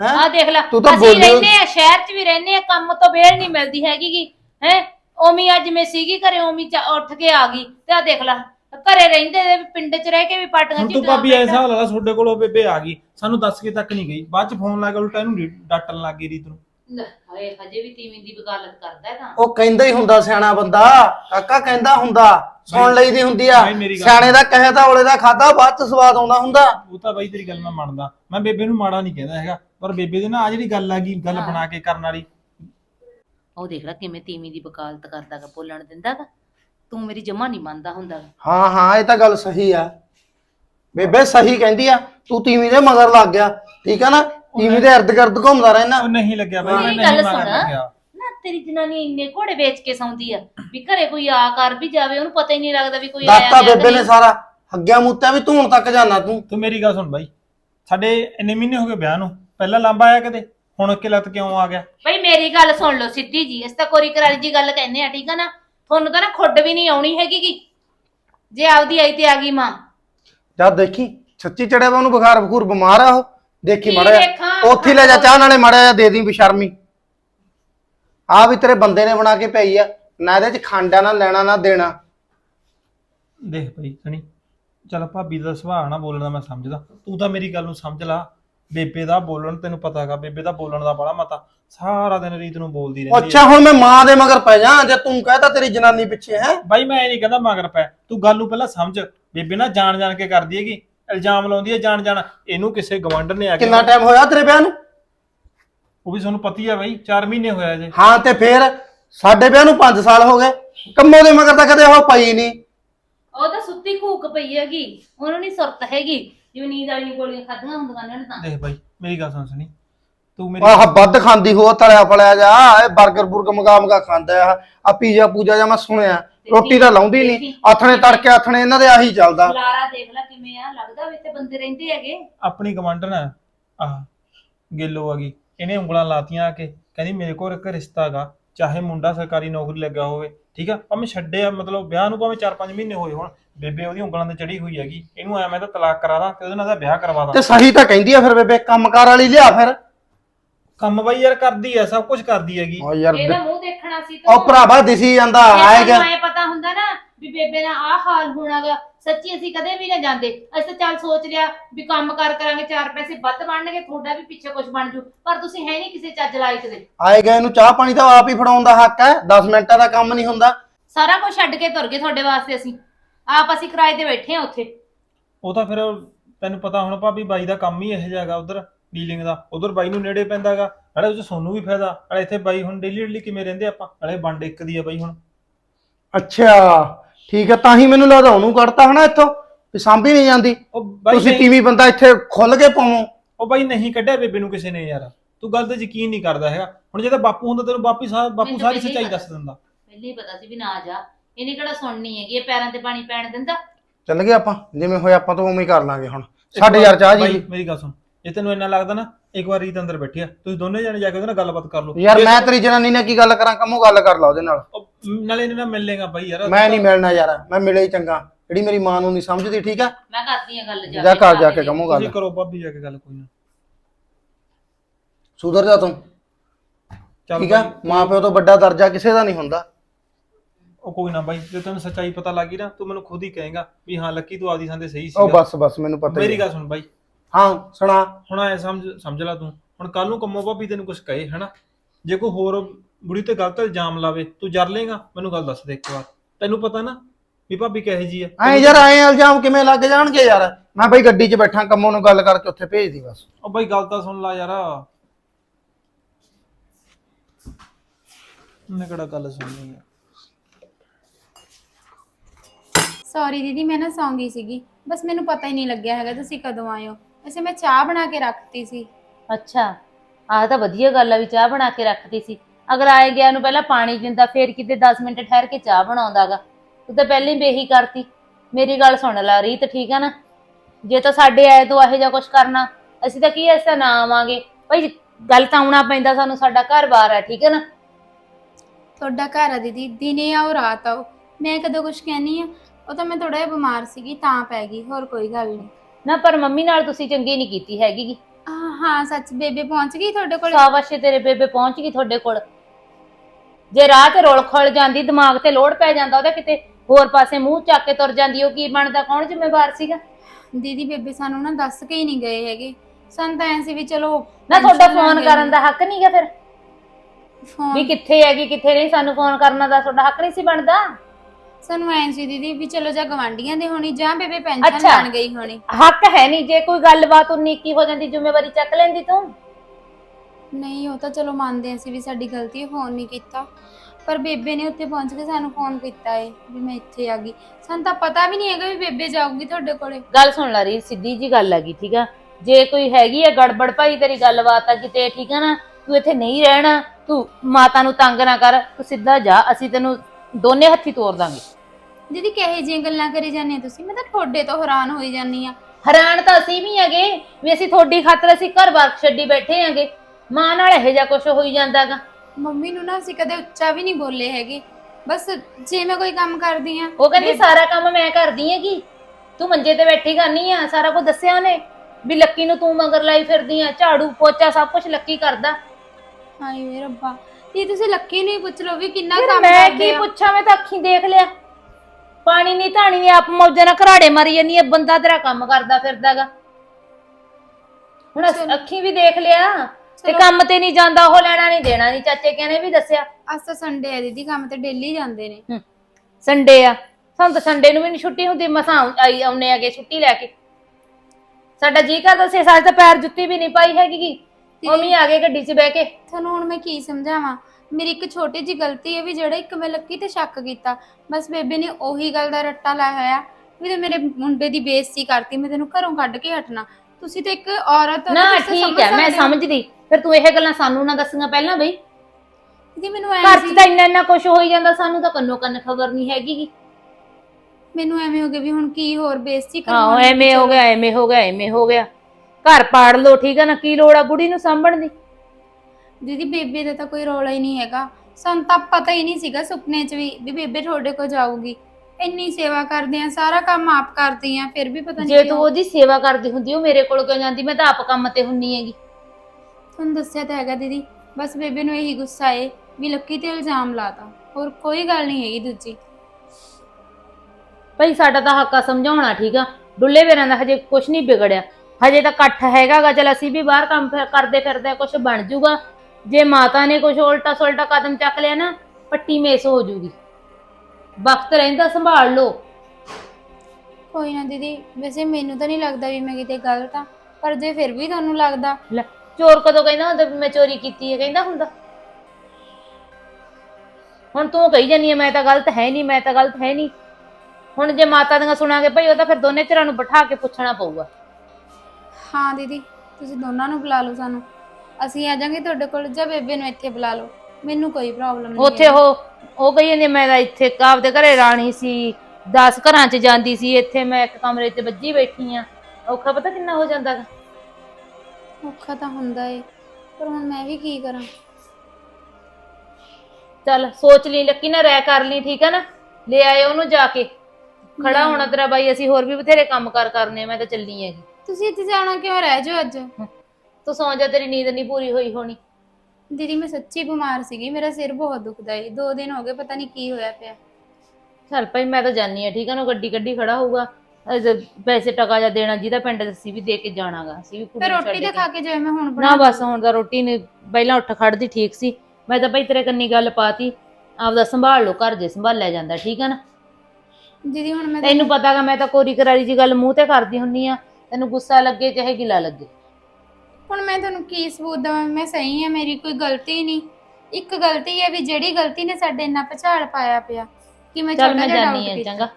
ਹੈ? ਆਹ ਦੇਖ ਲੈ ਤੂੰ ਤਾਂ ਅਸੀਂ ਬੋਲੀ- ਰਹਿੰਦੇ ਆ ਸ਼ਹਿਰ 'ਚ ਵੀ ਰਹਿੰਦੇ ਆ ਕੰਮ ਤੋਂ ਵੇਲ ਨਹੀਂ ਮਿਲਦੀ ਹੈਗੀ ਗੀ ਹੈ? ਓਮੀ ਅੱਜ ਮੈਂ ਸੀਗੀ ਘਰੇ ਓਮੀ ਚ ਉੱਠ ਕੇ ਆ ਗਈ। ਤੇ ਆ ਦੇਖ ਲੈ ਘਰੇ ਰਹਿੰਦੇ ਦੇ ਪਿੰਡ 'ਚ ਰਹਿ ਕੇ ਵੀ ਪਾਟੀਆਂ ਹੁਣ ਤੂੰ ਭਾਬੀ ਐਸਾ ਹਾਲ ਆ ਤੁਹਾਡੇ ਕੋਲ ਉਹ ਬੇਬੇ ਆ ਗਈ ਸਾਨੂੰ ਦੱਸ ਕੇ ਤੱਕ ਨਹੀਂ ਗਈ। ਬਾਅਦ ਚ ਫੋਨ ਲਾ ਕੇ ਉਲਟਾ ਇਹਨੂੰ ਡਾਂਟਣ ਲੱਗ ਗਈ ਰੀਤ ਨੂੰ। ਲੈ, ਹਾਏ ਹਜੇ ਵੀ ਤੀਵੀਂ ਦੀ ਵਕਾਲਤ ਕਰਦਾ ਹੈ ਤਾਂ। ਉਹ ਕਹਿੰਦਾ ਹੀ ਹੁੰਦਾ ਸਿਆਣਾ ਬੰਦਾ ਕਾਕਾ ਕਹਿੰਦਾ ਹੁੰਦਾ ਸੁਣ ਬਾਈ- ਲਈਦੀ ਹੁੰਦੀ ਆ। ਬਾਈ ਮੇਰੀ ਗੱਲ ਸਿਆਣੇ ਦਾ ਕਹੇ ਤਾਂ ਔਲੇ ਦਾ ਖਾਦਾ ਬਾਅਦ ਚ ਸਵਾਦ ਆਉਂਦਾ ਹੁੰਦਾ। ਉਹ ਤਾਂ ਬਾਈ ਤੇਰੀ ਗੱਲ ਮੈਂ ਮੰਨਦਾ। ਮੈਂ ਬੇਬੇ ਨੂੰ ਮਾੜਾ ਨਹੀਂ ਕਹਿੰਦਾ ਹੈਗਾ। ਪਰ ਬੇਬੇ ਦੇ ਨਾ ਆ ਜਿਹੜੀ ਗੱਲ ਆ ਗਈ ਗੱਲ ਹਾਂ। ਬਣਾ ਕੇ ਕਰਨ ਵਾਲੀ। ਉਹ ਦੇਖ ਲੈ ਕਿਵੇਂ ਤੀਵੀਂ ਦੀ ਵਕਾਲਤ ਕਰਦਾਗਾ ਬੋਲਣ ਦਿੰਦਾਗਾ ਤੂੰ ਮੇਰੀ ਜਮਾ ਨਹੀਂ ਮੰਨਦਾ ਹੁੰਦਾ ਹਾਂ ਹਾਂ ਇਹ ਤਾਂ ਗੱਲ ਸਹੀ ਆ। ਬੇਬੇ ਸਹੀ ਕਹਿੰਦੀ ਆ ਤੂੰ ਤੀਵੀਂ ਦੇ ਮਗਰ ਲੱਗ ਗਿਆ ਠੀਕ ਆ ਨਾ? ਤੀਵੀਂ ਦੇ ਇਰਦ ਗਿਰਦ ਘੁੰਮਦਾ ਰਹਿਣਾ। ਉਹ ਨਹੀਂ ਲੱਗਿਆ ਬਈ ਮੈਂ ਮੇਰੀ ਨਹੀਂ ਗੱਲ ਸੁਣ। ਲੱਗਿਆ। ਨਾ ਤੇਰੀ ਜਨਾਨੀ ਇੰਨੇ ਘੋੜੇ ਵੇਚ ਕੇ ਸੌਂਦੀ ਆ ਵੀ ਘਰੇ ਕੋਈ ਆ ਕਰ ਵੀ ਜਾਵੇ ਉਹਨੂੰ ਪਤਾ ਹੀ ਨਹੀਂ ਲੱਗਦਾ ਵੀ ਕੋਈ ਆਇਆ ਦਾਤਾ ਗਿਆ ਬੇਬੇ ਨੇ ਨਹੀਂ। ਸਾਰਾ ਹੱਗਿਆ ਮੁੱਤਿਆ ਵੀ ਧੂਣ ਤੱਕ ਜਾਣਾ ਤੂੰ। ਤੂੰ ਮੇਰੀ ਗੱਲ ਸੁਣ ਬਾਈ। ਸਾਡੇ ਇੰਨੇ ਮਹੀਨੇ ਹੋ ਗਏ ਵਿਆਹ ਨੂੰ। ਪਹਿਲਾਂ ਲਾਂਬਾ ਆਇਆ ਕਦੇ? ਹੁਣ ਕਿਲਤ ਕਿਉਂ ਆ ਗਿਆ? ਬਈ ਮੇਰੀ ਗੱਲ ਸੁਣ ਲਓ ਸਿੱਧੀ ਜੀ ਇਸ ਤਾਂ ਕੋਰੀ ਕਰਾਰੀ ਜੀ ਗੱਲ ਕਹਿੰਦੇ ਆ ਠੀਕ ਆ ਨਾ? ਤੁਹਾਨੂੰ ਤਾਂ ਨਾ ਖੁੱਡ ਵੀ ਨਹੀਂ ਆਉਣੀ ਹੈਗੀ ਗੀ। ਜੇ ਆਪਦੀ ਆਈ ਤੇ ਆ ਗਈ ਮਾਂ। ਜਦ ਦੇਖੀ ਸੱਚੀ ਚੜਿਆ ਵਾ ਉਹਨੂੰ ਬੁਖਾਰ ਬਖੂਰ ਬਿਮਾਰ ਆ ਉਹ। ਦੇਖੀ ਕੀ ਦੇਖਾਂ? ਉੱਥੇ ਹੀ ਲੈ ਜਾ ਚਾਹ ਨਾਲੇ ਮੜਿਆ ਜਾ ਦੇ ਦੀ ਬਿਸ਼ਰਮੀ। ਆ ਵੀ ਤੇਰੇ ਬੰਦੇ ਨੇ ਬਣਾ ਕੇ ਪਈ ਆ। ਨਾ ਇਹਦੇ ਚ ਖਾਂਡਾ ਨਾ ਲੈਣਾ ਨਾ ਦੇਣਾ। ਦੇਖ ਬਈ ਸਣੀ ਚਲ ਭਾਬੀ ਦਾ ਸੁਭਾਅ ਨਾ ਬੋਲਣ ਦਾ ਮੈਂ ਸਮਝਦਾ। ਤੂੰ ਤਾਂ ਮੇਰੀ ਗੱਲ ਨੂੰ ਸਮਝ ਲਾ। ਬੇਬੇ ਦਾ ਬੋਲਣ ਤੈਨੂੰ ਪਤਾ ਹੈਗਾ ਬੇਬੇ ਦਾ ਬੋਲਣ ਦਾ ਬੜਾ ਮਤਾ। ਸਾਰਾ ਦਿਨ ਰੀਤ ਨੂੰ ਬੋਲਦੀ ਰਹਿੰਦੀ ਅੱਛਾ ਹੁਣ ਮੈਂ ਮਾਂ ਦੇ ਮਗਰ ਪੈ ਜਾ ਜੇ ਤੂੰ ਕਹਤਾ ਤੇਰੀ ਜਨਾਨੀ ਪਿੱਛੇ ਹੈ? ਬਾਈ ਮੈਂ ਇਹ ਨਹੀਂ ਕਹਿੰਦਾ ਮਗਰ ਪੈ। ਤੂੰ ਗੱਲ ਨੂੰ ਪਹਿਲਾਂ ਸਮਝ। ਬੇਬੇ ਨਾ ਜਾਣ ਜਾਣ ਕੇ ਕਰਦੀ ਹੈਗੀ। ਇਲਜ਼ਾਮ ਲਾਉਂਦੀ ਹੈ ਜਾਣ ਜਾਣ ਇਹਨੂੰ ਕਿਸੇ ਗਵੰਡਰ ਨੇ ਆ ਕੇ ਕਿੰਨਾ ਟਾਈਮ ਹੋਇਆ ਤੇਰੇ ਵਿਆਹ ਨੂੰ? ਉਹ ਵੀ ਤੁਹਾਨੂੰ ਪਤੀ ਹੈ ਬਾਈ 4 ਮਹੀਨੇ ਹੋਇਆ ਜੇ। ਹਾਂ ਤੇ ਫੇਰ ਸਾਡੇ ਵਿਆਹ ਨੂੰ 5 ਸਾਲ ਹੋ ਗਏ। ਕੰਮੋ ਦੇ ਮਗਰ ਤਾਂ ਕਦੇ ਉਹ ਪਈ ਨਹੀਂ। ਉਹ ਤਾਂ ਸੁੱਤੀ ਘੂਕ ਪਈ ਹੈਗੀ। ਉਹਨੂੰ ਨਹੀਂ ਸੁਰਤ ਹੈਗੀ। ਜਿਵੇਂ ਨੀਂਦ ਵਾਲੀਆਂ ਗੋਲੀਆਂ ਖਾਧੀਆਂ ਹੁੰਦੀਆਂ ਨੇ ਉਹਨੇ ਤਾਂ। ਦੇਖ ਬਾਈ ਮੇਰੀ ਗੱਲ ਸੁਣ ਸਣੀ। ਤੂੰ ਮੇਰੀ ਆਹ ਵੱਧ ਖਾਂਦੀ ਹੋ ਤਲਿਆ ਫਲਿਆ ਜਾ ਇਹ 버ਗਰ ਬੁਰਗ ਮਗਾ ਮਗਾ ਖਾਂਦਾ ਆ। ਆ ਪੀਜ਼ਾ ਪੂਜਾ ਜਾਂ ਮੈਂ ਸੁਣਿਆ ਰੋਟੀ ਤਾਂ ਲਾਉਂਦੀ ਨਹੀਂ। ਆਥਣੇ ਤੜਕੇ ਆਥਣੇ ਇਹਨਾਂ ਦੇ ਆਹੀ ਚੱਲਦਾ। ਲਾਰਾ ਦੇਖ ਲੈ ਕਿਵੇਂ ਆ ਲੱਗਦਾ ਵੀ ਇੱਥੇ ਬੰਦੇ ਰਹਿੰਦੇ ਹੈਗੇ। ਆਪਣੀ ਆਹ ਗੇਲੋ ਆ ਗਈ। ਇਹਨੇ ਉਂਗਲਾਂ ਲਾਤੀਆਂ ਆ ਕੇ ਕਹਿੰਦੀ ਮੇਰੇ ਕੋਲ ਇੱਕ ਰਿਸ਼ਤਾ ਹੈਗਾ। ਚਾਹੇ ਮੁੰਡਾ ਸਰਕਾਰੀ ਨੌਕਰੀ ਲੱਗਾ ਹੋਵੇ ਠੀਕ ਆ? ਭਾਵੇਂ ਛੱਡਿਆ ਮਤਲਬ ਵਿਆਹ ਨੂੰ ਭਾਵੇਂ 4-5 ਮਹੀਨੇ ਹੋਏ ਹੋਣ ਬੇਬੇ ਉਹਦੀ ਉਂਗਲਾਂ ਤੇ ਚੜੀ ਹੋਈ ਹੈਗੀ ਇਹਨੂੰ ਐ ਮੈਂ ਤਾਂ ਤਲਾਕ ਕਰਾ ਦਾਂ ਤੇ ਉਹਦੇ ਨਾਲ ਦਾ ਵਿਆਹ ਕਰਵਾ ਦਾਂ। ਤੇ ਸਹੀ ਤਾਂ ਕਹਿੰਦੀ ਆ ਫਿਰ ਬੇਬੇ ਕੰਮਕਾਰ ਵਾਲੀ ਲਿਆ ਫਿਰ। ਕੰਮ ਬਾਈ ਯਾਰ ਕਰਦੀ ਐ ਸਭ ਕੁਝ ਕਰਦੀ ਹੈਗੀ। ਓ ਯਾਰ ਇਹਦਾ ਮੂੰਹ ਦੇਖਣਾ ਸੀ ਉਹ ਭਰਾਵਾ ਦਿਸੀ ਜਾਂਦਾ ਆਏਗਾ ਮੈਂ ਪਤਾ ਹੁੰਦਾ ਨਾ ਵੀ ਬੇਬੇ ਦਾ ਆਹ ਹਾਲ ਹੋਣਾਗਾ। ਸੱਚੀ ਅਸੀਂ ਕਦੇ ਵੀ ਨਾ ਜਾਂਦੇ। ਅਸੀਂ ਤਾਂ ਚੱਲ ਸੋਚ ਲਿਆ ਵੀ ਕੰਮ ਕਰ ਕਰਾਂਗੇ ਚਾਰ ਪੈਸੇ ਵੱਧ ਬਣਨਗੇ ਤੁਹਾਡਾ ਵੀ ਪਿੱਛੇ ਕੁਝ ਬਣ ਜੂ। ਪਰ ਤੁਸੀਂ ਹੈ ਨਹੀਂ ਕਿਸੇ ਚੱਜ ਲਾਇਕ ਦੇ। ਆਏਗਾ ਇਹਨੂੰ ਚਾਹ ਪਾਣੀ ਤਾਂ ਆਪ ਹੀ ਫੜਾਉਣ ਦਾ ਹੱਕ ਹੈ 10 ਮਿੰਟਾਂ ਦਾ ਕੰਮ ਨਹੀਂ ਹੁੰਦਾ। ਸਾਰਾ ਕੁਝ ਛੱਡ ਕੇ ਤੁਰ ਗਏ ਤੁਹਾਡੇ ਵਾਸਤੇ ਅਸੀਂ। ਆਪ ਅਸੀਂ ਕਿਰਾਏ ਤੇ ਬੈਠੇ ਆ ਉੱਥੇ। ਉਹ ਤਾਂ ਫਿਰ ਤੈਨੂੰ ਪਤਾ ਹੁਣ ਭਾਬੀ ਬਾਈ ਦਾ ਕੰਮ ਹੀ ਇਹੋ ਜਿਹਾ ਹੈਗਾ ਉਧਰ ਡੀਲਿੰਗ ਦਾ। ਉਧਰ ਬਾਈ ਨੂੰ ਨੇੜੇ ਪੈਂਦਾਗਾ। ਨਾਲੇ ਉਹ 'ਚ ਸੋਨੂੰ ਵੀ ਫਾਇਦਾ। ਨਾਲੇ ਇੱਥੇ ਬਾਈ ਹੁਣ ਡੇਲੀ ਡੇਲੀ ਕਿਵੇਂ ਰਹਿੰਦੇ ਆਪਾਂ? ਨਾਲੇ ਵੰਡ ਇੱਕ ਦੀ ਆ ਬਾਈ ਹੁਣ। ਅੱਛਾ। ਠੀਕ ਹੈ ਤਾਂ ਹੀ ਮੈਨੂੰ ਲੱਗਦਾ ਉਹਨੂੰ ਕੱਢਤਾ ਹਨਾ ਇੱਥੋਂ ਵੀ ਸਾਂਭੀ ਨਹੀਂ ਜਾਂਦੀ। ਉਹ ਬਾਈ ਤੁਸੀਂ ਨਹੀਂ- ਟੀਵੀ ਬੰਦਾ ਇੱਥੇ ਖੁੱਲ ਕੇ ਪਾਵੋ ਉਹ ਬਾਈ ਨਹੀਂ ਕੱਢਿਆ ਬੇਬੇ ਨੂੰ ਕਿਸੇ ਨੇ ਯਾਰ। ਤੂੰ ਗੱਲ ਤੇ ਯਕੀਨ ਨਹੀਂ ਕਰਦਾ ਹੈਗਾ। ਹੁਣ ਜੇ ਤਾਂ ਬਾਪੂ ਹੁੰਦਾ ਤੈਨੂੰ ਬਾਪੀ ਸਾਹਿਬ ਬਾਪੂ ਮੈਨੂੰ ਸਾਰੀ ਸੱਚਾਈ ਦੱਸ ਦਿੰਦਾ। ਪਹਿਲੇ ਹੀ ਪਤਾ ਸੀ ਵੀ ਨਾ ਜਾ। ਇਹਨੇ ਕਿਹੜਾ ਸੁਣਨੀ ਹੈਗੀ? ਇਹ ਪੈਰਾਂ ਤੇ ਪਾਣੀ ਪੈਣ ਦਿੰਦਾ? ਚੱਲ ਗਏ ਆਪਾਂ। ਜਿਵੇਂ ਹੋਇਆ ਆਪਾਂ ਤਾਂ ਉਵੇਂ ਹੀ ਕਰ ਲਾਂਗੇ ਹੁਣ। ਸਾਡੇ ਯਾਰ ਚਾਹ ਬਾਈ, ਜੀ ਮੇਰੀ ਗੱਲ ਸੁਣ। ਜੇ ਤੈਨੂੰ ਇੰਨਾ ਲੱਗਦਾ ਨਾ ਇੱਕ ਵਾਰ ਰੀਤ ਅੰਦਰ ਬੈਠੀ ਆ ਤੁਸੀਂ ਦੋਨੇ ਜਣੇ ਜਾ ਕੇ ਉਹਦੇ ਨਾਲ ਗੱਲਬਾਤ ਕਰ ਲਓ। ਯਾਰ ਮੈਂ ਤੇਰੀ ਜਨਾਨੀ ਨਾਲ ਕੀ ਗੱਲ ਕਰਾਂ ਕੰਮੋਂ ਗੱਲ ਕਰ ਲਾ ਉਹਦੇ ਨਾਲ। ਉਹ ਨਾਲੇ ਇਹਨਾਂ ਨਾਲ ਮਿਲ ਲੇਗਾ ਬਾਈ ਯਾਰ। ਮੈਂ ਨਹੀਂ ਮਿਲਣਾ ਯਾਰ ਮੈਂ ਮਿਲੇ ਹੀ ਚੰਗਾ। ਜਿਹੜੀ ਮੇਰੀ ਮਾਂ ਨੂੰ ਨਹੀਂ ਸਮਝਦੀ ਠੀਕ ਆ? ਮੈਂ ਕਰਦੀ ਆ ਗੱਲ ਜਾ ਜਾ ਕੇ ਘਰ ਜਾ ਕੇ। ਕੰਮੋਂ ਗੱਲ। ਤੁਸੀਂ ਕਰੋ ਭਾਬੀ ਜਾ ਕੇ ਗੱਲ ਕੋਈ ਨਾ। ਸੁਧਰ ਜਾ ਤੂੰ। ਚੱਲ ਠੀਕ ਆ? ਬਾਈ, ਮਾਂ ਪਿਓ ਤੋਂ ਵੱਡਾ ਦਰਜਾ ਕਿਸੇ ਦਾ ਨਹੀਂ ਹੁੰਦਾ। ਉਹ ਕੋਈ ਨਾ ਬਾਈ ਜੇ ਤੈਨੂੰ ਸੱਚਾਈ ਪਤਾ ਲੱਗੀ ਨਾ ਤੂੰ ਮੈਨੂੰ ਖੁਦ ਹੀ ਕਹੇਗਾ ਵੀ ਹਾਂ ਲੱਕੀ ਤੂੰ ਆਪਦੀ ਥਾਂ ਤੇ ਸਹੀ ਸੀ ਉਹ ਬਸ ਬਸ ਮੈਨੂੰ ਪਤਾ ਹੀ ਮੇਰੀ ਹੈ। ਗੱਲ ਸੁਣ ਬਾਈ। ਹਾਂ ਸੁਣਾ। ਹੁਣ ਐ ਸਮਝ ਸਮਝ ਲੈ ਤੂੰ। ਹੁਣ ਕੱਲ ਨੂੰ ਕੰਮੋ ਭਾਬੀ ਤੈਨੂੰ ਕੁਝ ਕਹੇ ਹਨਾ? ਜੇ ਕੋਈ ਹੋਰ ਬੁੜੀ ਤੇ ਗਲਤ ਇਲਜ਼ਾਮ ਲਾਵੇ ਤੂੰ ਜਰ ਲੇਗਾ ਮੈਨੂੰ ਗੱਲ ਦੱਸ ਦੇ ਇੱਕ ਵਾਰ। ਤੈਨੂੰ ਪਤਾ ਨਾ ਵੀ ਭਾਬੀ ਕਹੇ ਜੀ ਆ। ਐ ਯਾਰ ਐ ਇਲਜ਼ਾਮ ਕਿਵੇਂ ਲੱਗ ਜਾਣਗੇ ਯਾਰ? ਮੈਂ ਬਈ ਗੱਡੀ 'ਚ ਬੈਠਾ ਕੰਮੋਂ ਨੂੰ ਗੱਲ ਕਰਕੇ ਉੱਥੇ ਭੇਜਦੀ ਬਸ। ਉਹ ਬਾਈ ਗੱਲ ਤਾਂ ਸੁਣ ਲੈ ਯਾਰ। ਉਹਨੇ ਕਿਹੜਾ ਗੱਲ ਸੁਣਨੀ ਆ? ਸੌਰੀ ਦੀਦੀ ਮੈਂ ਨਾ ਸੌਂ ਗਈ ਸੀਗੀ। ਬਸ ਮੈਨੂੰ ਪਤਾ ਹੀ ਨਹੀਂ ਲੱਗਿਆ ਹੈਗਾ ਤੁਸੀਂ ਕਦੋਂ ਆਏ ਹੋ? ਵੈਸੇ ਮੈਂ ਚਾਹ ਬਣਾ ਕੇ ਰੱਖਤੀ ਸੀ। ਅੱਛਾ ਆਹ ਤਾਂ ਵਧੀਆ ਗੱਲ ਆ ਵੀ ਚਾਹ ਬਣਾ ਕੇ ਰੱਖਦੀ ਸੀ। ਅਗਰ ਆਏ ਗਿਆ ਨੂੰ ਪਹਿਲਾਂ ਪਾਣੀ ਦਿੰਦਾ ਫੇਰ ਕਿਤੇ 10 ਮਿੰਟ ਠਹਿਰ ਕੇ ਚਾਹ ਬਣਾਉਂਦਾਗਾ ਤੂੰ ਤਾਂ ਪਹਿਲਾਂ ਹੀ ਬੇਹੀ ਕਰਤੀ। ਮੇਰੀ ਗੱਲ ਸੁਣ ਲੈ ਰੀਤ ਠੀਕ ਆ ਨਾ? ਜੇ ਤਾਂ ਸਾਡੇ ਆਏ ਤੋਂ ਇਹੋ ਜਿਹਾ ਕੁਝ ਕਰਨਾ ਅਸੀਂ ਤਾਂ ਕੀ ਐਸਾ ਨਾ ਆਵਾਂਗੇ? ਭਾਈ ਗੱਲ ਤਾਂ ਆਉਣਾ ਪੈਂਦਾ ਸਾਨੂੰ ਸਾਡਾ ਘਰ-ਬਾਰ ਹੈ ਠੀਕ ਹੈ ਨਾ? ਤੁਹਾਡਾ ਘਰ ਆ ਦੀਦੀ ਦਿਨੇ ਆਓ ਰਾਤ ਆਓ। ਮੈਂ ਕਦੋਂ ਕੁਝ ਕਹਿਨੀ ਆ ਉਹ ਤਾਂ ਮੈਂ ਥੋੜਾ ਜਿਹਾ ਬਿਮਾਰ ਸੀਗੀ ਤਾਂ ਪੈ ਗਈ ਹੋਰ ਕੋਈ ਗੱਲ ਨਹੀਂ ਨਾ ਪਰ ਮੰਮੀ ਨਾਲ ਤੁਸੀਂ ਚੰਗੀ ਨਹੀਂ ਕੀਤੀ ਹੈਗੀ ਗੀ। ਆਹ, ਹਾਂ ਸੱਚ ਬੇਬੇ ਪਹੁੰਚ ਗਈ ਤੁਹਾਡੇ ਕੋਲ? ਸ਼ਾਬਾਸ਼ ਤੇਰੇ ਬੇਬੇ ਪਹੁੰਚ ਗਈ ਤੁਹਾਡੇ ਕੋਲ। ਜੇ ਰਾਹ ਤੇ ਰੋਲ ਖੋਲ ਜਾਂਦੀ ਦਿਮਾਗ ਤੇ ਲੋਡ ਪੈ ਜਾਂਦਾ ਉਹਦਾ ਕਿਤੇ ਹੋਰ ਪਾਸੇ ਮੂੰਹ ਚੱਕ ਕੇ ਤੁਰ ਜਾਂਦੀ ਉਹ ਕੀ ਬਣਦਾ ਕੌਣ ਜ਼ਿੰਮੇਵਾਰ ਸੀਗਾ? ਦੀਦੀ ਬੇਬੇ ਸਾਨੂੰ ਨਾ ਦੱਸ ਕੇ ਹੀ ਨਹੀਂ ਗਏ ਹੈਗੇ। ਸਾਨੂੰ ਤਾਂ ਐਂ ਸੀ ਵੀ ਚਲੋ ਨਾ ਤੁਹਾਡਾ tension ਫੋਨ। ਕਰਨ ਦਾ ਹੱਕ ਨਹੀਂਗਾ ਫਿਰ? ਵੀ ਫੋਨ ਕਿੱਥੇ ਹੈਗੀ ਕਿੱਥੇ ਨਹੀਂ ਸਾਨੂੰ ਫੋਨ ਕਰਨ ਦਾ ਤੁਹਾਡਾ ਹੱਕ ਨਹੀਂ ਸੀ ਬਣਦਾ? ਸਾਨੂੰ ਐਂ ਸੀ ਦੀਦੀ ਵੀ ਚਲੋ ਜਾਂ ਗਵਾਂਢੀਆਂ ਦੇ ਹੋਣੀ ਜਾਂ ਬੇਬੇ ਪੈਨਸ਼ਨ ਅੱਛਾ। ਲੈਣ ਗਈ ਹੋਣੀ। ਹੱਕ ਹੈ ਨਹੀਂ ਜੇ ਕੋਈ ਗੱਲਬਾਤ ਉਨੀ ਕੀ ਹੋ ਜਾਂਦੀ ਜ਼ਿੰਮੇਵਾਰੀ ਚੱਕ ਲੈਂਦੀ ਤੂੰ? ਨਹੀਂ ਉਹ ਤਾਂ ਚਲੋ ਮੰਨਦੇ ਅਸੀਂ ਵੀ ਸਾਡੀ ਗਲਤੀ ਹੈ ਫੋਨ ਨਹੀਂ ਕੀਤਾ। ਪਰ ਬੇਬੇ ਨੇ ਉੱਥੇ ਪਹੁੰਚ ਕੇ ਸਾਨੂੰ ਫੋਨ ਕੀਤਾ ਏ ਵੀ ਮੈਂ ਇੱਥੇ ਆ ਗਈ। ਸਾਨੂੰ ਤਾਂ ਪਤਾ ਵੀ ਨਹੀਂ ਹੈਗਾ ਵੀ ਬੇਬੇ ਜਾਊਗੀ ਤੁਹਾਡੇ ਕੋਲੇ। ਗੱਲ ਸੁਣ ਲੈ ਰੀ ਸਿੱਧੀ ਜੀ ਗੱਲ ਹੈਗੀ ਠੀਕ ਆ? ਜੇ ਕੋਈ ਹੈਗੀ ਆ ਗੜਬੜ ਭਾਈ ਤੇਰੀ ਗੱਲਬਾਤ ਆ ਕਿਤੇ ਠੀਕ ਆ ਨਾ? ਤੂੰ ਇੱਥੇ ਨਹੀਂ ਰਹਿਣਾ ਤੂੰ ਮਾਤਾ ਨੂੰ ਤੰਗ ਨਾ ਕਰ ਤੂੰ ਸਿੱਧਾ ਜਾ ਅਸੀਂ ਤੈਨੂੰ ਦੋਨੇ ਹੱਥੀ ਤੋੜ ਦਾਂਗੇ। ਦੀਦੀ ਕਿਹੇ ਜਿਹੀਆਂ ਗੱਲਾਂ ਕਰੀ ਜਾਂਦੇ ਤੁਸੀਂ? ਮੈਂ ਤਾਂ ਤੁਹਾਡੇ ਤੋਂ ਹੈਰਾਨ ਹੋਈ ਜਾਂਦੀ ਆ ਹੈਰਾਨ ਤਾਂ ਅਸੀਂ ਵੀ ਹੈਗੇ ਵੀ ਅਸੀਂ ਤੁਹਾਡੀ ਖਾਤਰ ਅਸੀਂ ਘਰ-ਬਾਰ ਛੱਡੀ ਬੈਠੇ ਹੈਗੇ। ਮਾਂ ਨਾਲ ਇਹੋ ਜਿਹਾ ਕੁਝ ਹੋਈ ਜਾਂਦਾਗਾ। ਮੰਮੀ ਨੂੰ ਨਾ ਅਸੀਂ ਕਦੇ ਉੱਚਾ ਵੀ ਨਹੀਂ ਬੋਲੇ ਹੈਗੇ। ਬਸ ਜੇ ਮੈਂ ਕੋਈ ਕੰਮ ਕਰਦੀ ਆ ਉਹ ਕਹਿੰਦੀ ਸਾਰਾ ਕੰਮ ਮੈਂ ਕਰਦੀ ਹੈਗੀ ਤੂੰ ਮੰਜੇ ਤੇ ਬੈਠੀ ਕਰਨੀ ਆ ਸਾਰਾ ਕੁਝ ਦੱਸਿਆ ਉਹਨੇ ਵੀ ਲੱਕੀ ਨੂੰ ਤੂੰ ਮਗਰ ਲਾਈ ਫਿਰਦੀ ਆ ਝਾੜੂ ਪੋਚਾ ਸਭ ਕੁਝ ਲੱਕੀ ਕਰਦਾ। ਹਾਏ ਵੇ ਰੱਬਾ ਇਹ ਤੁਸੀਂ ਲੱਕੀ ਨੂੰ ਹੀ ਪੁੱਛ ਲਓ ਵੀ ਕਿੰਨਾ ਕੰਮ ਮੈਂ ਕਰਦੇ ਕੀ ਆ? ਪੁੱਛਾਂ ਮੈਂ ਤਾਂ ਅੱਖੀਂ ਦੇਖ ਲਿਆ। ਪਾਣੀ ਨਹੀਂ ਧਾਣੀ ਨੇ ਆਪ ਮੌਜਾਂ ਨਾਲ ਘਰਾੜੇ ਮਾਰੀ ਜਾਂਦੀ ਹੈ ਬੰਦਾ ਤੇਰਾ ਕੰਮ ਕਰਦਾ ਫਿਰਦਾਗਾ। ਹੁਣ ਅਸ-। ਅੱਖੀਂ ਵੀ ਦੇਖ ਲਿਆ ਤੇ ਚਲੋ। ਕੰਮ ਤੇ ਨਹੀਂ ਜਾਂਦਾ ਉਹ ਲੈਣਾ ਨਹੀਂ ਦੇਣਾ ਨਹੀਂ ਚਾਚੇ ਕਹਿੰਦੇ ਵੀ ਦੱਸਿਆ? ਅੱਜ ਤਾਂ ਸੰਡੇ ਆ ਦੀਦੀ ਕੰਮ ਤੇ ਡੇਲੀ ਜਾਂਦੇ ਨੇ। ਸੰਡੇ ਆ। ਸਾਨੂੰ ਤਾਂ ਸੰਡੇ ਨੂੰ ਵੀ ਨਹੀਂ ਛੁੱਟੀ ਹੁੰਦੀ ਮਸਾਂ ਆਈ ਆਉਨੇ ਆਗੇ ਛੁੱਟੀ ਲੈ ਕੇ। ਸਾਡਾ ਜੀ ਕਰਦਾ ਸੀ ਸਾਜ ਤਾਂ ਪੈਰ ਜੁੱਤੀ ਵੀ ਨਹੀਂ ਪਾਈ ਹੈਗੀ। ਗੀ ਮੰਮੀ ਆ ਗਏ ਗੱਡੀ 'ਚ ਬਹਿ ਕੇ। ਤੁਹਾਨੂੰ ਹੁਣ ਮੈਂ ਕੀ ਸਮਝਾਵਾਂ? ਮੇਰੀ ਇੱਕ ਛੋਟੀ ਜੀ ਗਲਤੀ ਹੈ ਵੀ ਜਿਹੜਾ ਇੱਕ ਮੈਂ ਲੱਕੀ ਤੇ ਸ਼ੱਕ ਕੀਤਾ। ਬਸ ਬੇਬੇ ਨੇ ਉਹੀ ਗੱਲ ਦਾ ਰੱਟਾ ਲਾਇਆ ਹੋਇਆ। ਵੀ ਤੇ ਮੇਰੇ ਮੁੰਡੇ ਦੀ ਬੇਇੱਜ਼ਤੀ ਕਰਤੀ ਮੈਂ ਤੈਨੂੰ ਘਰੋਂ ਕੱਢ ਕੇ ਹਟਣਾ। ਤੁਸੀਂ ਤੇ ਇੱਕ ਔਰਤ ਹੋ ਨਾ ਤੁਸੀਂ ਤਾਂ ਠੀਕ ਹੈ ਮੈਂ ਸਕਦੇ ਹੋ। ਸਮਝਦੀ। ਫਿਰ ਤੂੰ ਇਹ ਗੱਲਾਂ ਸਾਨੂੰ ਨਾ ਦੱਸੀਆਂ ਪਹਿਲਾਂ ਬਈ। ਦੀਦੀ ਮੈਨੂੰ ਐਂ ਘਰ 'ਚ ਤਾਂ ਇੰਨਾ ਇੰਨਾ ਕੁਝ ਹੋਈ ਜਾਂਦਾ ਸਾਨੂੰ ਤਾਂ ਕੰਨੋ ਕੰਨ ਖਬਰ ਨਹੀਂ ਹੈਗੀ ਗੀ। ਮੈਨੂੰ ਐਵੇਂ ਹੋ ਗਿਆ ਵੀ ਹੁਣ ਕੀ ਹੋਰ ਬੇਇੱਜ਼ਤੀ ਹਾਂ ਕਰਵਾਉਣੀ ਐਵੇਂ ਹੋ ਗਿਆ ਐਵੇਂ ਹੋ ਗਿਆ ਐਵੇਂ ਹੋ ਗਿਆ। ਘਰ ਪਾੜ ਲੋ ਠੀਕ ਹੈ ਨਾ? ਕੀ ਲੋੜ ਆ ਬੁੜੀ ਨੂੰ ਸਾਂਭਣ ਦੀ? ਦੀਦੀ ਬੇਬੇ ਦਾ ਤਾਂ ਕੋਈ ਰੌਲਾ ਹੀ ਨਹੀਂ ਹੈਗਾ। ਸਾਨੂੰ ਤਾਂ ਪਤਾ ਹੀ ਨਹੀਂ ਸੀਗਾ ਸੁਪਨੇ 'ਚ ਵੀ ਵੀ ਬੇਬੇ ਤੁਹਾਡੇ ਕੋਲ ਜਾਊਗੀ। ਇੰਨੀ ਸੇਵਾ ਕਰਦੇ ਆ ਸਾਰਾ ਕੰਮ ਆਪ ਕਰਦੀ ਆ ਫਿਰ ਵੀ ਪਤਾ ਨਹੀਂ ਜੇ ਤੂੰ ਉਹਦੀ ਸੇਵਾ ਕਰਦੀ ਹੁੰਦੀ ਉਹ ਮੇਰੇ ਕੋਲ ਕਿਉਂ ਜਾਂਦੀ? ਮੈਂ ਤਾਂ ਆਪ ਕੰਮ ਤੇ ਹੁੰਨੀ ਹੈਗੀ। ਤੁਹਾਨੂੰ ਦੱਸਿਆ ਤਾਂ ਹੈਗਾ ਦੀਦੀ ਬਸ ਬੇਬੇ ਨੂੰ ਇਹੀ ਗੁੱਸਾ ਏ ਵੀ ਲੱਕੀ ਤੇ ਇਲਜ਼ਾਮ ਲਾਤਾ ਹੋਰ ਕੋਈ ਗੱਲ ਨਹੀਂ ਹੈਗੀ ਦੂਜੀ। ਭਾਈ ਸਾਡਾ ਤਾਂ ਹੱਕਾ ਸਮਝਾਉਣਾ ਠੀਕ ਆ? ਡੁੱਲੇ ਵੇਰਾਂ ਦਾ ਹਜੇ ਕੁਝ ਨਹੀਂ ਵਿਗੜਿਆ। ਹਜੇ ਤਾਂ ਇਕੱਠ ਹੈਗਾਗਾ ਚਲ ਅਸੀਂ ਵੀ ਬਾਹਰ ਕੰਮ ਫਿਰ ਕਰਦੇ ਫਿਰਦੇ ਕੁਝ ਬਣ ਜੂਗਾ। ਜੇ ਮਾਤਾ ਨੇ ਕੁਝ ਉਲਟਾ ਸੁਲਟਾ ਕਦਮ ਚੱਕ ਲਿਆ ਨਾ ਪੱਟੀ ਮੇਸ ਹੋ ਜੂਗੀ। ਵਕਤ ਰਹਿੰਦਾ ਸੰਭਾਲ ਲਓ। ਕੋਈ ਨਾ ਦੀਦੀ ਵੈਸੇ ਮੈਨੂੰ ਤਾਂ ਨਹੀਂ ਲੱਗਦਾ ਵੀ ਮੈਂ ਕਿਤੇ ਗਲਤ ਆ ਪਰ ਜੇ ਫਿਰ ਵੀ ਤੁਹਾਨੂੰ ਲੱਗਦਾ। ਲੈ ਚੋਰ ਕਦੋਂ ਕਹਿੰਦਾ ਹੁੰਦਾ ਵੀ ਮੈਂ ਚੋਰੀ ਕੀਤੀ ਹੈ ਕਹਿੰਦਾ ਹੁੰਦਾ। ਹੁਣ ਤੂੰ ਕਹੀ ਜਾਨੀ ਹੈ ਮੈਂ ਤਾਂ ਗਲਤ ਹੈ ਨਹੀਂ ਮੈਂ ਤਾਂ ਗਲਤ ਹੈ ਨਹੀਂ। ਹੁਣ ਜੇ ਮਾਤਾ ਦੀਆਂ ਸੁਣਾਂਗੇ ਭਾਈ ਉਹ ਤਾਂ ਫਿਰ ਦੋਨੇ ਧਿਰਾਂ ਨੂੰ ਬਿਠਾ ਕੇ ਪੁੱਛਣਾ ਪਊਗਾ। ਹਾਂ ਦੀਦੀ ਤੁਸੀਂ ਦੋਨਾਂ ਨੂੰ ਬੁਲਾ ਲਓ ਸਾਨੂੰ। ਅਸੀਂ ਆ ਜਾਾਂਗੇ ਤੁਹਾਡੇ ਕੋਲ ਜਾਂ ਬੇਬੇ ਨੂੰ ਇੱਥੇ ਬੁਲਾ ਲਓ। ਮੈਨੂੰ ਕੋਈ ਪ੍ਰੋਬਲਮ ਨਹੀਂ ਉੱਥੇ ਉਹ ਉਹ ਕਹੀ ਜਾਂਦੀ ਮੈਂ ਤਾਂ ਇੱਥੇ ਆਪਦੇ ਘਰੇ ਰਾਣੀ ਸੀ 10 ਘਰਾਂ 'ਚ ਜਾਂਦੀ ਸੀ ਇੱਥੇ ਮੈਂ ਇੱਕ ਕਮਰੇ 'ਚ ਵੱਜੀ ਬੈਠੀ ਆ। ਔਖਾ ਪਤਾ ਕਿੰਨਾ ਹੋ ਜਾਂਦਾ ਗਾ? ਔਖਾ ਤਾਂ ਹੁੰਦਾ ਏ ਪਰ ਹੁਣ ਮੈਂ ਵੀ ਕੀ ਕਰਾਂ? ਚੱਲ ਸੋਚ ਲਈ ਲੱਕੀ ਨਾ ਰਹਿ ਕਰ ਲਈ ਠੀਕ ਆ ਨਾ? ਲੈ ਆਏ ਉਹਨੂੰ ਜਾ ਕੇ। ਖੜਾ ਹੋਣਾ ਤੇਰਾ ਬਾਈ ਅਸੀਂ ਹੋਰ ਵੀ ਬਥੇਰੇ ਕੰਮ ਕਰ ਕਰਨੇ ਆ, ਮੈਂ ਤਾਂ ਚੱਲੀ ਹੈਗੀ। ਤੁਸੀਂ ਇੱਥੇ ਜਾਣਾ ਕਿਉਂ ਰਹਿ ਜਾਓ ਅੱਜ? ਤੂੰ ਸੌਂ ਜਾ ਤੇਰੀ ਨੀਂਦ ਨਹੀਂ ਪੂਰੀ ਹੋਈ ਹੋਣੀ। ਦੀਦੀ ਮੈਂ ਸੱਚੀ ਬਿਮਾਰ ਸੀਗੀ ਮੇਰਾ ਸਿਰ ਬਹੁਤ ਦੁਖਦਾ ਏ। ਦੋ ਦਿਨ ਹੋ ਗਏ ਪਤਾ ਨਹੀਂ ਕੀ ਹੋਇਆ ਪਿਆ। ਚੱਲ ਭਾਈ ਮੈਂ ਤਾਂ ਜਾਣੀ ਆ ਠੀਕ ਆ ਨਾ? ਗੱਡੀ ਗੱਡੀ ਖੜਾ ਹੋਊਗਾ। ਅਜੇ ਪੈਸੇ ਟਕਾ ਜਾ ਦੇਣਾ ਜਿਹਦਾ ਪਿੰਡ ਅਸੀਂ ਵੀ ਦੇ ਕੇ ਜਾਣਾਗਾ। ਅਸੀਂ ਵੀ ਕੁੜੀ ਫਿਰ ਨੂੰ ਰੋਟੀ ਛੱਡ ਤੇ ਕੇ। ਖਾ ਕੇ ਜਾਏ ਮੈਂ ਹੁਣ ਨਾ ਬਣਾ ਬਸ ਹੁਣ ਤਾਂ ਰੋਟੀ ਨੇ ਪਹਿਲਾਂ ਉੱਠ ਖੜਦੀ ਠੀਕ ਸੀ। ਮੈਂ ਤਾਂ ਭਾਈ ਤੇਰੇ ਕੰਨੀ ਗੱਲ ਪਾਤੀ। ਆਪਦਾ ਸੰਭਾਲ ਲਓ ਘਰ ਜੇ ਸੰਭਾਲਿਆ ਜਾਂਦਾ ਠੀਕ ਆ ਨਾ? ਦੀਦੀ ਹੁਣ ਮੈਂ ਤੈਨੂੰ ਪਤਾਗਾ ਮੈਂ ਤਾਂ ਕੋਰੀ ਕਰਾਰੀ ਜੀ ਗੱਲ ਮੂੰਹ ਤੇ ਕਰਦੀ ਹੁੰਨੀ ਆ। ਤੈਨੂੰ ਗੁੱਸਾ ਲੱਗੇ ਚਾਹੇ ਗਿਲਾ ਲੱਗੇ। ਹੁਣ ਮੈਂ ਤੁਹਾਨੂੰ ਕੀ ਸਬੂਤ ਦਵਾਂ? ਮੈਂ ਸਹੀ ਹਾਂ ਮੇਰੀ ਕੋਈ ਗਲਤੀ ਨਹੀਂ। ਇੱਕ ਗਲਤੀ ਹੈ ਵੀ ਜਿਹੜੀ ਗਲਤੀ ਨੇ ਸਾਡੇ ਇੰਨਾ ਪਛਾੜ ਪਾਇਆ ਪਿਆ ਕਿ ਮੈਂ ਚੱਲ ਛੋਟਾ ਮੈਂ ਜਿਹਾ ਜਾਣੀ ਡਾਊਟ ਆ ਚੰਗਾ।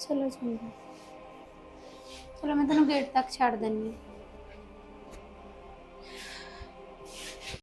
ਚਲੋ ਚੰਗਾ। ਚਲੋ ਮੈਂ ਤੁਹਾਨੂੰ ਗੇਟ ਤੱਕ ਛੱਡ ਦਿੰਨੀ ਹਾਂ।